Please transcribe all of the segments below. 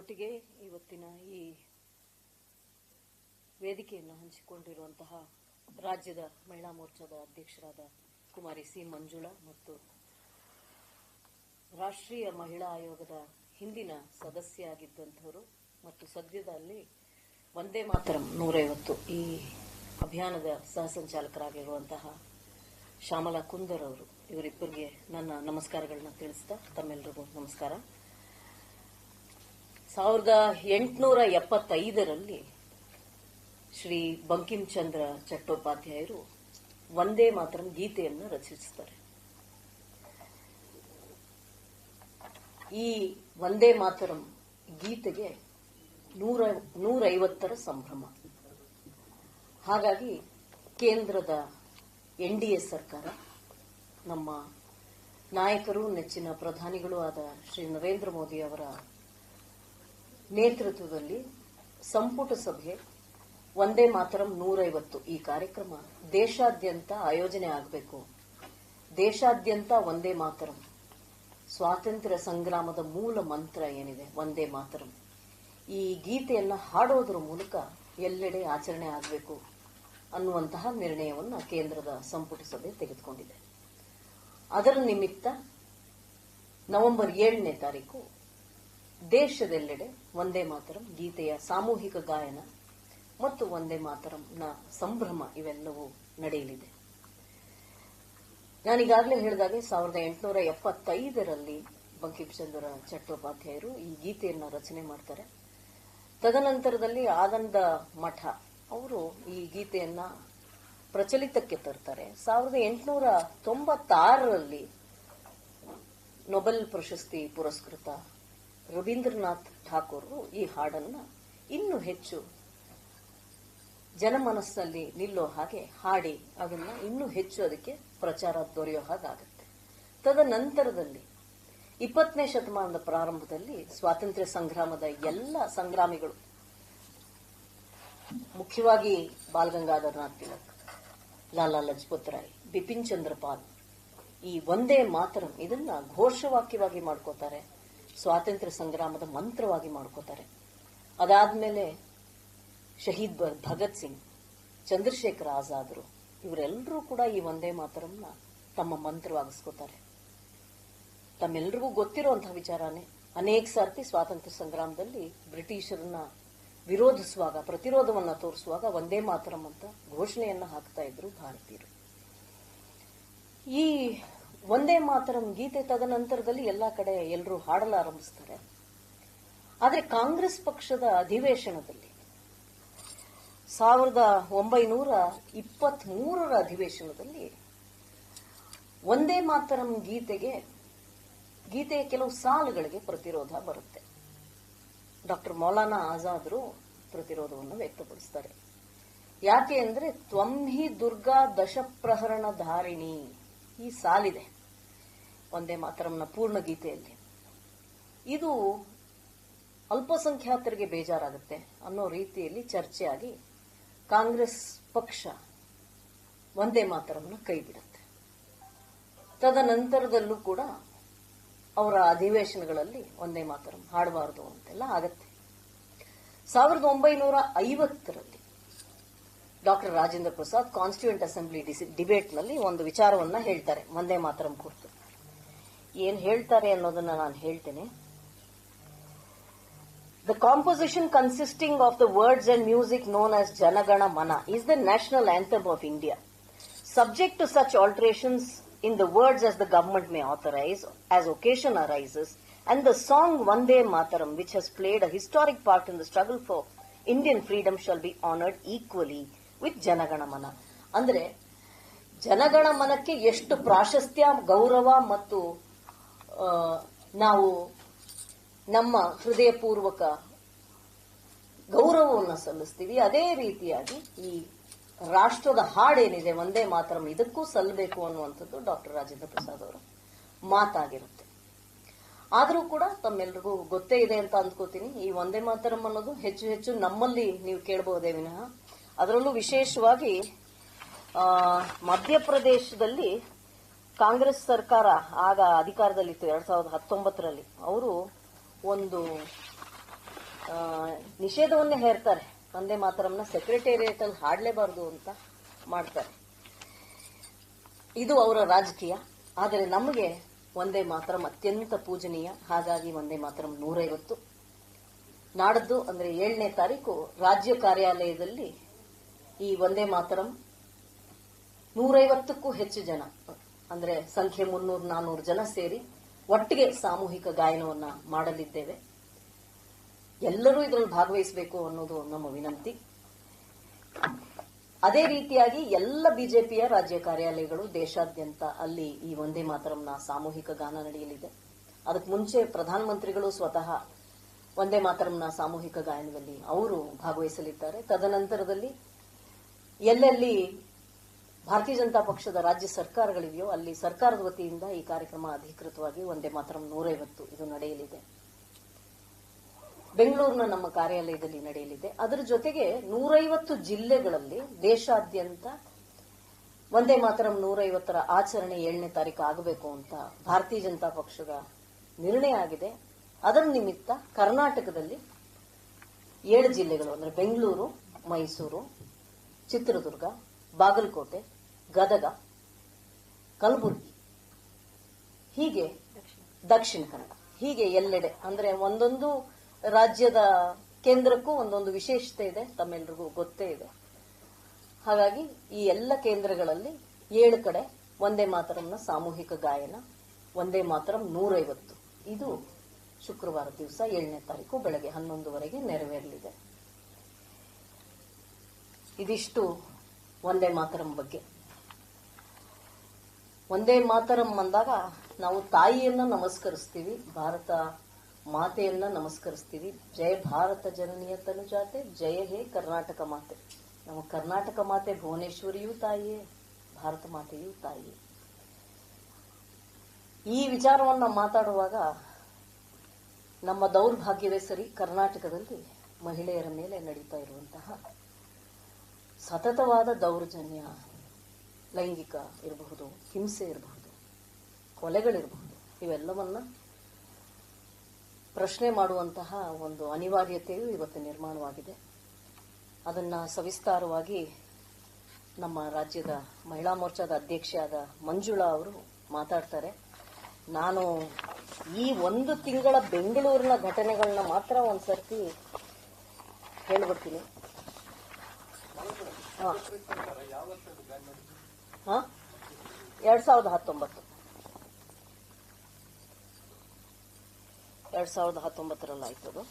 ನನ್ನೊಟ್ಟಿಗೆ ಇವತ್ತಿನ ಈ ವೇದಿಕೆಯನ್ನು ಹಂಚಿಕೊಂಡಿರುವಂತಹ ರಾಜ್ಯದ ಮಹಿಳಾ ಮೋರ್ಚಾದ ಅಧ್ಯಕ್ಷರಾದ ಕುಮಾರಿ ಸಿ ಮಂಜುಳಾ ಮತ್ತು ರಾಷ್ಟ್ರೀಯ ಮಹಿಳಾ ಆಯೋಗದ ಹಿಂದಿನ ಸದಸ್ಯ ಆಗಿದ್ದಂಥವರು ಮತ್ತು ಸದ್ಯದಲ್ಲಿ ಒಂದೇ ಮಾತರಂ ನೂರೈವತ್ತು ಈ ಅಭಿಯಾನದ ಸಹ ಸಂಚಾಲಕರಾಗಿರುವಂತಹ ಶ್ಯಾಮಲಾ ಕುಂದರ್ ಅವರು ಇವರಿಬ್ಬರಿಗೆ ನನ್ನ ನಮಸ್ಕಾರಗಳನ್ನ ತಿಳಿಸ್ತಾ ತಮ್ಮೆಲ್ಲರಿಗೂ ನಮಸ್ಕಾರ. ಸಾವಿರದ ಎಂಟುನೂರ ಎಪ್ಪತ್ತೈದರಲ್ಲಿ ಶ್ರೀ ಬಂಕಿಂಚಂದ್ರ ಚಟ್ಟೋಪಾಧ್ಯಾಯರು ಒಂದೇ ಮಾತ್ರ ಗೀತೆಯನ್ನು ರಚಿಸುತ್ತಾರೆ. ಈ ಒಂದೇ ಮಾತರಂ ಗೀತೆಗೆ ನೂರ, ನೂರೈವತ್ತರ ಸಂಭ್ರಮ. ಹಾಗಾಗಿ ಕೇಂದ್ರದ ಎನ್ ಡಿ ಎ ಸರ್ಕಾರ, ನಮ್ಮ ನಾಯಕರು, ನೆಚ್ಚಿನ ಪ್ರಧಾನಿಗಳು ಆದ ಶ್ರೀ ನರೇಂದ್ರ ಮೋದಿ ಅವರ ನೇತೃತ್ವದಲ್ಲಿ ಸಂಪುಟ ಸಭೆ, ಒಂದೇ ಮಾತರಂ ನೂರೈವತ್ತು. ಈ ಕಾರ್ಯಕ್ರಮ ದೇಶಾದ್ಯಂತ ಆಯೋಜನೆ ಆಗಬೇಕು. ದೇಶಾದ್ಯಂತ ಒಂದೇ ಮಾತರಂ. ಸ್ವಾತಂತ್ರ್ಯ ಸಂಗ್ರಾಮದ ಮೂಲ ಮಂತ್ರ ಏನಿದೆ? ಒಂದೇ ಮಾತರಂ. ಈ ಗೀತೆಯನ್ನು ಹಾಡೋದ್ರ ಮೂಲಕ ಎಲ್ಲೆಡೆ ಆಚರಣೆ ಆಗಬೇಕು ಅನ್ನುವಂತಹ ನಿರ್ಣಯವನ್ನು ಕೇಂದ್ರದ ಸಂಪುಟ ಸಭೆ ತೆಗೆದುಕೊಂಡಿದೆ. ಅದರ ನಿಮಿತ್ತ ನವೆಂಬರ್ ಏಳನೇ ತಾರೀಕು ದೇಶದೆಲ್ಲೆಡೆ ಒಂದೇ ಮಾತರಂ, ಗೀತೆಯ ಸಾಮೂಹಿಕ ಗಾಯನ ಮತ್ತು ಒಂದೇ ಮಾತರಂನ ಸಂಭ್ರಮ ಇವೆಲ್ಲವೂ ನಡೆಯಲಿದೆ. ನಾನೀಗಾಗಲೇ ಹೇಳಿದಾಗೆ ಸಾವಿರದ ಎಂಟುನೂರ ಎಪ್ಪತ್ತೈದರಲ್ಲಿ ಬಂಕಿಂಚಂದ್ರ ಚಟ್ಟೋಪಾಧ್ಯಾಯರು ಈ ಗೀತೆಯನ್ನು ರಚನೆ ಮಾಡ್ತಾರೆ. ತದನಂತರದಲ್ಲಿ ಆನಂದ ಮಠ ಅವರು ಈ ಗೀತೆಯನ್ನ ಪ್ರಚಲಿತಕ್ಕೆ ತರ್ತಾರೆ. ಸಾವಿರದ ಎಂಟುನೂರ ತೊಂಬತ್ತಾರರಲ್ಲಿ ನೊಬೆಲ್ ಪ್ರಶಸ್ತಿ ಪುರಸ್ಕೃತ ರವೀಂದ್ರನಾಥ್ ಠಾಕೂರ್ ಈ ಹಾಡನ್ನ ಇನ್ನೂ ಹೆಚ್ಚು ಜನಮನಸ್ಸಲ್ಲಿ ನಿಲ್ಲೋ ಹಾಗೆ ಹಾಡಿ ಅದನ್ನ ಇನ್ನೂ ಹೆಚ್ಚು ಅದಕ್ಕೆ ಪ್ರಚಾರ ದೊರೆಯೋ ಹಾಗಾಗುತ್ತೆ. ತದನಂತರದಲ್ಲಿ ಇಪ್ಪತ್ತನೇ ಶತಮಾನದ ಪ್ರಾರಂಭದಲ್ಲಿ ಸ್ವಾತಂತ್ರ್ಯ ಸಂಗ್ರಾಮದ ಎಲ್ಲ ಸಂಗ್ರಾಮಿಗಳು, ಮುಖ್ಯವಾಗಿ ಬಾಲಗಂಗಾಧರನಾಥ್ ತಿಲಕ್, ಲಾಲಾ ಲಜಪತ್ ರಾಯ್, ಬಿಪಿನ್ ಚಂದ್ರಪಾಲ್ ಈ ಒಂದೇ ಮಾತರಂ ಇದನ್ನ ಘೋಷವಾಕ್ಯವಾಗಿ ಮಾಡ್ಕೋತಾರೆ. ಸ್ವಾತಂತ್ರ್ಯ ಸಂಗ್ರಾಮದ ಮಂತ್ರವಾಗಿ ಮಾಡ್ಕೋತಾರೆ. ಅದಾದ್ಮೇಲೆ ಶಹೀದ್ ಭಗತ್ ಸಿಂಗ್, ಚಂದ್ರಶೇಖರ್ ಆಜಾದ್ರು ಇವರೆಲ್ಲರೂ ಕೂಡ ಈ ಒಂದೇ ಮಾತರನ್ನ ತಮ್ಮ ಮಂತ್ರವಾಗಿಸ್ಕೋತಾರೆ. ತಮ್ಮೆಲ್ಲರಿಗೂ ಗೊತ್ತಿರುವಂತಹ ವಿಚಾರನೇ. ಅನೇಕ ಸರ್ತಿ ಸ್ವಾತಂತ್ರ್ಯ ಸಂಗ್ರಾಮದಲ್ಲಿ ಬ್ರಿಟಿಷರನ್ನ ವಿರೋಧಿಸುವಾಗ, ಪ್ರತಿರೋಧವನ್ನ ತೋರಿಸುವಾಗ ಒಂದೇ ಮಾತರಂ ಅಂತ ಘೋಷಣೆಯನ್ನ ಹಾಕ್ತಾ ಇದ್ರು ಭಾರತೀಯರು. ಈ ಒಂದೇ ಮಾತರಂ ಗೀತೆ ತದನಂತರದಲ್ಲಿ ಎಲ್ಲ ಕಡೆ ಎಲ್ಲರೂ ಹಾಡಲಾರಂಭಿಸ್ತಾರೆ. ಆದರೆ ಕಾಂಗ್ರೆಸ್ ಪಕ್ಷದ ಅಧಿವೇಶನದಲ್ಲಿ ಸಾವಿರದ ಒಂಬೈನೂರ ಇಪ್ಪತ್ತ್ ಮೂರರ ಅಧಿವೇಶನದಲ್ಲಿ ಒಂದೇ ಮಾತರಂ ಗೀತೆಗೆ ಗೀತೆಯ ಕೆಲವು ಸಾಲುಗಳಿಗೆ ಪ್ರತಿರೋಧ ಬರುತ್ತೆ. ಡಾಕ್ಟರ್ ಮೌಲಾನಾ ಆಜಾದ್ರು ಪ್ರತಿರೋಧವನ್ನು ವ್ಯಕ್ತಪಡಿಸ್ತಾರೆ. ಯಾಕೆ ಅಂದರೆ ತ್ವಂಹಿ ದುರ್ಗಾ ದಶಪ್ರಹರಣ ಧಾರಿಣಿ ಈ ಸಾಲಿದೆ. ಒಂದೇ ಮಾತರಂನ ಪೂರ್ಣ ಗೀತೆಯಲ್ಲಿ ಇದು ಅಲ್ಪಸಂಖ್ಯಾತರಿಗೆ ಬೇಜಾರಾಗುತ್ತೆ ಅನ್ನೋ ರೀತಿಯಲ್ಲಿ ಚರ್ಚೆಯಾಗಿ ಕಾಂಗ್ರೆಸ್ ಪಕ್ಷ ಒಂದೇ ಮಾತರವನ್ನು ಕೈಬಿಡುತ್ತೆ. ತದನಂತರದಲ್ಲೂ ಕೂಡ ಅವರ ಅಧಿವೇಶನಗಳಲ್ಲಿ ಒಂದೇ ಮಾತರಂ ಹಾಡಬಾರದು ಅಂತೆಲ್ಲ ಆಗತ್ತೆ. ಸಾವಿರದ ಒಂಬೈನೂರ ಐವತ್ತರಲ್ಲಿ doctor Rajendra Prasad constituent assembly ಡಿಬೇಟ್ನಲ್ಲಿ ಒಂದು ವಿಚಾರವನ್ನ ಹೇಳ್ತಾರೆ. ಒಂದೇ ಮಾತರಂ ಕುರಿತು. ಏನ್ ಹೇಳ್ತಾರೆ ಅನ್ನೋದನ್ನ ನಾನು ಹೇಳ್ತೇನೆ. The composition consisting of the words and music known as Jana Gana Mana is the national anthem of India subject to such alterations in the words as the government may authorise as occasion arises and the song Vande Mataram which has played a historic part in the struggle for Indian freedom shall be honoured equally with Jana Gana Mana ಅಂದ್ರೆ ಜನಗಣ ಮನಕ್ಕೆ ಎಷ್ಟು ಪ್ರಾಶಸ್ತ್ಯ, ಗೌರವ ಮತ್ತು ನಾವು ನಮ್ಮ ಹೃದಯಪೂರ್ವಕ ಗೌರವವನ್ನು ಸಲ್ಲಿಸ್ತೀವಿ. ಅದೇ ರೀತಿಯಾಗಿ ಈ ರಾಷ್ಟ್ರದ ಹಾಡೇನಿದೆ ಒಂದೇ ಮಾತರಂ ಇದಕ್ಕೂ ಸಲ್ಲಬೇಕು ಅನ್ನುವಂಥದ್ದು ಡಾಕ್ಟರ್ ರಾಜೇಂದ್ರ ಪ್ರಸಾದ್ ಅವರ. ಮಾತಾಗಿರುತ್ತೆ. ಆದರೂ ಕೂಡ ತಮ್ಮೆಲ್ರಿಗೂ ಗೊತ್ತೇ ಇದೆ ಅಂತ ಅಂದ್ಕೋತೀನಿ. ಈ ಒಂದೇ ಮಾತರಂ ಅನ್ನೋದು ಹೆಚ್ಚು ಹೆಚ್ಚು ನಮ್ಮಲ್ಲಿ ನೀವು ಕೇಳಬಹುದೇ ವಿನಃ. ಅದರಲ್ಲೂ ವಿಶೇಷವಾಗಿ ಮಧ್ಯಪ್ರದೇಶದಲ್ಲಿ ಕಾಂಗ್ರೆಸ್ ಸರ್ಕಾರ ಆಗ ಅಧಿಕಾರದಲ್ಲಿತ್ತು ಎರಡ್ ಸಾವಿರದ ಹತ್ತೊಂಬತ್ತರಲ್ಲಿ. ಅವರು ಒಂದು ನಿಷೇಧವನ್ನೇ ಹೇರ್ತಾರೆ. ಒಂದೇ ಸೆಕ್ರೆಟೇರಿಯೇಟ್ ಅಲ್ಲಿ ಹಾಡಲೇಬಾರದು ಅಂತ ಮಾಡ್ತಾರೆ. ಇದು ಅವರ ರಾಜಕೀಯ. ಆದರೆ ನಮಗೆ ಒಂದೇ ಮಾತರಂ ಅತ್ಯಂತ ಪೂಜನೀಯ. ಹಾಗಾಗಿ ಒಂದೇ ಮಾತರಂ ನೂರೈವತ್ತು ನಾಡದ್ದು ಅಂದ್ರೆ ಏಳನೇ ತಾರೀಕು ರಾಜ್ಯ ಕಾರ್ಯಾಲಯದಲ್ಲಿ ಈ ಒಂದೇ ಮಾತರಂ ನೂರೈವತ್ತಕ್ಕೂ ಹೆಚ್ಚು ಜನ. ಅಂದ್ರೆ ಸಂಖ್ಯೆ ಮುನ್ನೂರು ನಾನ್ನೂರು ಜನ ಸೇರಿ ಒಟ್ಟಿಗೆ ಸಾಮೂಹಿಕ ಗಾಯನವನ್ನ ಮಾಡಲಿದ್ದೇವೆ. ಎಲ್ಲರೂ ಇದರಲ್ಲಿ ಭಾಗವಹಿಸಬೇಕು ಅನ್ನೋದು ನಮ್ಮ ವಿನಂತಿ. ಅದೇ ರೀತಿಯಾಗಿ ಎಲ್ಲ ಬಿಜೆಪಿಯ ರಾಜ್ಯ ಕಾರ್ಯಾಲಯಗಳು ದೇಶಾದ್ಯಂತ ಅಲ್ಲಿ ಈ ಒಂದೇ ಮಾತರಂನ ಸಾಮೂಹಿಕ ಗಾನ ನಡೆಯಲಿದೆ. ಅದಕ್ಕೆ ಮುಂಚೆ ಪ್ರಧಾನಮಂತ್ರಿಗಳು ಸ್ವತಃ ಒಂದೇ ಮಾತರಂನ ಸಾಮೂಹಿಕ ಗಾಯನದಲ್ಲಿ ಅವರು ಭಾಗವಹಿಸಲಿದ್ದಾರೆ. ತದನಂತರದಲ್ಲಿ ಎಲ್ಲೆಲ್ಲಿ ಭಾರತೀಯ ಜನತಾ ಪಕ್ಷದ ರಾಜ್ಯ ಸರ್ಕಾರಗಳಿವೆಯೋ, ಅಲ್ಲಿ ಸರ್ಕಾರದ ವತಿಯಿಂದ ಈ ಕಾರ್ಯಕ್ರಮ ಅಧಿಕೃತವಾಗಿ ಒಂದೇ ಮಾತ್ರ ನೂರೈವತ್ತು ಇದು ನಡೆಯಲಿದೆ. ಬೆಂಗಳೂರಿನ ನಮ್ಮ ಕಾರ್ಯಾಲಯದಲ್ಲಿ ನಡೆಯಲಿದೆ. ಅದರ ಜೊತೆಗೆ ನೂರೈವತ್ತು ಜಿಲ್ಲೆಗಳಲ್ಲಿ ದೇಶಾದ್ಯಂತ ಒಂದೇ ಮಾತರಂ ನೂರೈವತ್ತರ ಆಚರಣೆ ಏಳನೇ ತಾರೀಕು ಆಗಬೇಕು ಅಂತ ಭಾರತೀಯ ಜನತಾ ಪಕ್ಷದ ನಿರ್ಣಯ ಆಗಿದೆ. ಅದರ ನಿಮಿತ್ತ ಕರ್ನಾಟಕದಲ್ಲಿ ಏಳು ಜಿಲ್ಲೆಗಳು, ಅಂದರೆ ಬೆಂಗಳೂರು, ಮೈಸೂರು, ಚಿತ್ರದುರ್ಗ ಬಾಗಲಕೋಟೆ, ಗದಗ, ಕಲಬುರಗಿ, ಹೀಗೆ ದಕ್ಷಿಣ ಕನ್ನಡ, ಹೀಗೆ ಎಲ್ಲೆಡೆ, ಅಂದ್ರೆ ಒಂದೊಂದು ರಾಜ್ಯದ ಕೇಂದ್ರಕ್ಕೂ ಒಂದೊಂದು ವಿಶೇಷತೆ ಇದೆ, ತಮ್ಮೆಲ್ರಿಗೂ ಗೊತ್ತೇ ಇದೆ. ಹಾಗಾಗಿ ಈ ಎಲ್ಲ ಕೇಂದ್ರಗಳಲ್ಲಿ ಏಳು ಕಡೆ ಒಂದೇ ಮಾತರಂನ ಸಾಮೂಹಿಕ ಗಾಯನ, ಒಂದೇ ಮಾತರಂ ನೂರೈವತ್ತು. ಇದು ಶುಕ್ರವಾರ ದಿವಸ ಏಳನೇ ತಾರೀಕು ಬೆಳಗ್ಗೆ ಹನ್ನೊಂದುವರೆಗೆ ನೆರವೇರಲಿದೆ. ಇದಿಷ್ಟು ಒಂದೇ ಮಾತರಂ ಬಗ್ಗೆ. ಒಂದೇ ಮಾತರಂ ಅಂದಾಗ ನಾವು ತಾಯಿಯನ್ನ ನಮಸ್ಕರಿಸ್ತೀವಿ, ಭಾರತ ಮಾತೆಯನ್ನ ನಮಸ್ಕರಿಸ್ತೀವಿ. ಜಯ ಭಾರತ ಜನನಿಯ ತನುಜಾತೆ ಜಯ ಹೇ ಕರ್ನಾಟಕ ಮಾತೆ. ನಮ್ಮ ಕರ್ನಾಟಕ ಮಾತೆ ಭುವನೇಶ್ವರಿಯೂ ತಾಯಿಯೇ, ಭಾರತ ಮಾತೆಯೂ ತಾಯಿಯೇ. ಈ ವಿಚಾರವನ್ನ ಮಾತಾಡುವಾಗ ನಮ್ಮ ದೌರ್ಭಾಗ್ಯವೇ ಸರಿ, ಕರ್ನಾಟಕದಲ್ಲಿ ಮಹಿಳೆಯರ ಮೇಲೆ ನಡೀತಾ ಇರುವಂತಹ ಸತತವಾದ ದೌರ್ಜನ್ಯ, ಲೈಂಗಿಕ ಇರಬಹುದು, ಹಿಂಸೆ ಇರಬಹುದು, ಕೊಲೆಗಳಿರಬಹುದು, ಇವೆಲ್ಲವನ್ನ ಪ್ರಶ್ನೆ ಮಾಡುವಂತಹ ಒಂದು ಅನಿವಾರ್ಯತೆಯು ಇವತ್ತು ನಿರ್ಮಾಣವಾಗಿದೆ. ಅದನ್ನ ಸವಿಸ್ತಾರವಾಗಿ ನಮ್ಮ ರಾಜ್ಯದ ಮಹಿಳಾ ಮೋರ್ಚಾದ ಅಧ್ಯಕ್ಷೆಯಾದ ಮಂಜುಳಾ ಅವರು ಮಾತಾಡ್ತಾರೆ. ನಾನು ಈ ಒಂದು ತಿಂಗಳ ಬೆಂಗಳೂರಿನ ಘಟನೆಗಳನ್ನ ಮಾತ್ರ ಒಂದ್ಸರ್ತಿ ಹೇಳ್ಬಿಡ್ತೀನಿ. ಹಾ. ಹಾ ಎರಡ್ ಸಾವಿರದ ಹತ್ತೊಂಬತ್ತು. ಎರಡ್ ಸಾವಿರದ ಹತ್ತೊಂಬತ್ತರಲ್ಲಿ ಆಯ್ತದು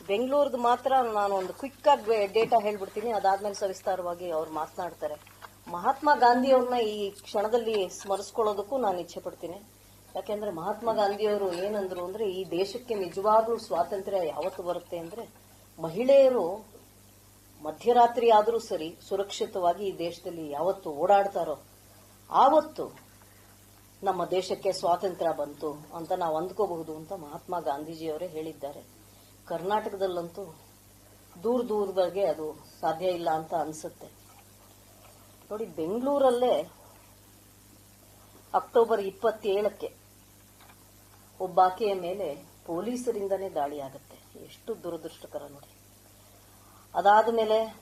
ಬೆಂಗಳೂರ್ದು ಮಾತ್ರ ನಾನು ಒಂದು ಕ್ವಿಕ್ ಆಗಿ ಡೇಟಾ ಹೇಳ್ಬಿಡ್ತೀನಿ. ಅದಾದ್ಮೇಲೆ ಸವಿಸ್ತಾರವಾಗಿ ಅವ್ರು ಮಾತನಾಡ್ತಾರೆ. ಮಹಾತ್ಮ ಗಾಂಧಿಯವ್ರನ್ನ ಈ ಕ್ಷಣದಲ್ಲಿ ಸ್ಮರಿಸ್ಕೊಳ್ಳೋದಕ್ಕೂ ನಾನು ಇಚ್ಛೆ ಪಡ್ತೀನಿ. ಯಾಕೆಂದ್ರೆ ಮಹಾತ್ಮ ಗಾಂಧಿಯವರು ಏನಂದ್ರು ಅಂದ್ರೆ ಈ ದೇಶಕ್ಕೆ ನಿಜವಾಗ್ಲೂ ಸ್ವಾತಂತ್ರ್ಯ ಯಾವತ್ತು ಬರುತ್ತೆ ಅಂದ್ರೆ ಮಹಿಳೆಯರು ಮಧ್ಯರಾತ್ರಿ ಆದರೂ ಸರಿ ಸುರಕ್ಷಿತವಾಗಿ ಈ ದೇಶದಲ್ಲಿ ಯಾವತ್ತು ಓಡಾಡ್ತಾರೋ, ಆವತ್ತು ನಮ್ಮ ದೇಶಕ್ಕೆ ಸ್ವಾತಂತ್ರ್ಯ ಬಂತು ಅಂತ ನಾವು ಅಂದ್ಕೋಬಹುದು ಅಂತ ಮಹಾತ್ಮ ಗಾಂಧೀಜಿಯವರೇ ಹೇಳಿದ್ದಾರೆ. ಕರ್ನಾಟಕದಲ್ಲಂತೂ ದೂರ ದೂರದಾಗೆ ಅದು ಸಾಧ್ಯ ಇಲ್ಲ ಅಂತ ಅನ್ಸುತ್ತೆ. ನೋಡಿ, ಬೆಂಗಳೂರಲ್ಲೇ ಅಕ್ಟೋಬರ್ ಇಪ್ಪತ್ತೇಳಕ್ಕೆ ಒಬ್ಬಾಕೆಯ ಮೇಲೆ ಪೊಲೀಸರಿಂದನೇ ದಾಳಿ ಆಗುತ್ತೆ ಎಷ್ಟು ದುರದೃಷ್ಟಕರ ನೋಡಿ. ಅದಾದ ಮೇಲೆ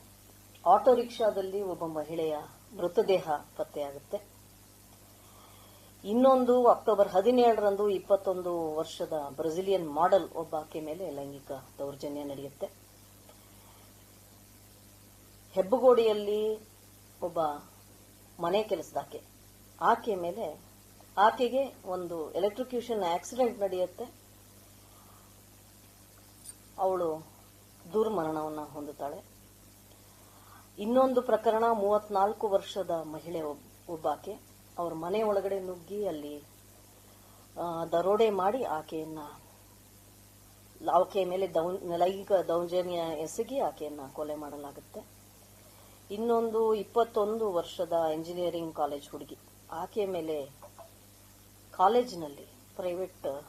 ಆಟೋ ರಿಕ್ಷಾದಲ್ಲಿ ಒಬ್ಬ ಮಹಿಳೆಯ ಮೃತದೇಹ ಪತ್ತೆಯಾಗುತ್ತೆ. ಇನ್ನೊಂದು ಅಕ್ಟೋಬರ್ ಹದಿನೇಳರಂದು ಇಪ್ಪತ್ತೊಂದು ವರ್ಷದ ಬ್ರೆಸಿಲಿಯನ್ ಮಾಡೆಲ್ ಒಬ್ಬ ಆಕೆ ಮೇಲೆ ಲೈಂಗಿಕ ದೌರ್ಜನ್ಯ ನಡೆಯುತ್ತೆ. ಹೆಬ್ಬಗೋಡಿಯಲ್ಲಿ ಒಬ್ಬ ಮನೆ ಕೆಲಸದಾಕೆ ಆಕೆ. ಮೇಲೆ ಆಕೆಗೆ ಒಂದು ಎಲೆಕ್ಟ್ರಿಕ್ಯೂಷನ್ ಆಕ್ಸಿಡೆಂಟ್ ನಡೆಯುತ್ತೆ. ಅವಳು ದುರ್ಮರಣವನ್ನು ಹೊಂದುತ್ತಾಳೆ. ಇನ್ನೊಂದು ಪ್ರಕರಣ, ಮೂವತ್ನಾಲ್ಕು ವರ್ಷದ ಮಹಿಳೆ ಒಬ್- ಒಬ್ಬಾಕೆ. ಅವ್ರ ಮನೆ ಒಳಗಡೆ ನುಗ್ಗಿ ಅಲ್ಲಿ ದರೋಡೆ ಮಾಡಿ ಆಕೆಯನ್ನ, ಆಕೆಯ ಮೇಲೆ ದೌನ್, ಲೈಂಗಿಕ ದೌರ್ಜನ್ಯ ಎಸಗಿ ಆಕೆಯನ್ನ ಕೊಲೆ ಮಾಡಲಾಗುತ್ತೆ. ಇನ್ನೊಂದು ಇಪ್ಪತ್ತೊಂದು ವರ್ಷದ ಇಂಜಿನಿಯರಿಂಗ್ ಕಾಲೇಜ್ ಹುಡುಗಿ. ಆಕೆಯ ಮೇಲೆ ಕಾಲೇಜಿನಲ್ಲಿ ಪ್ರೈವೇಟ್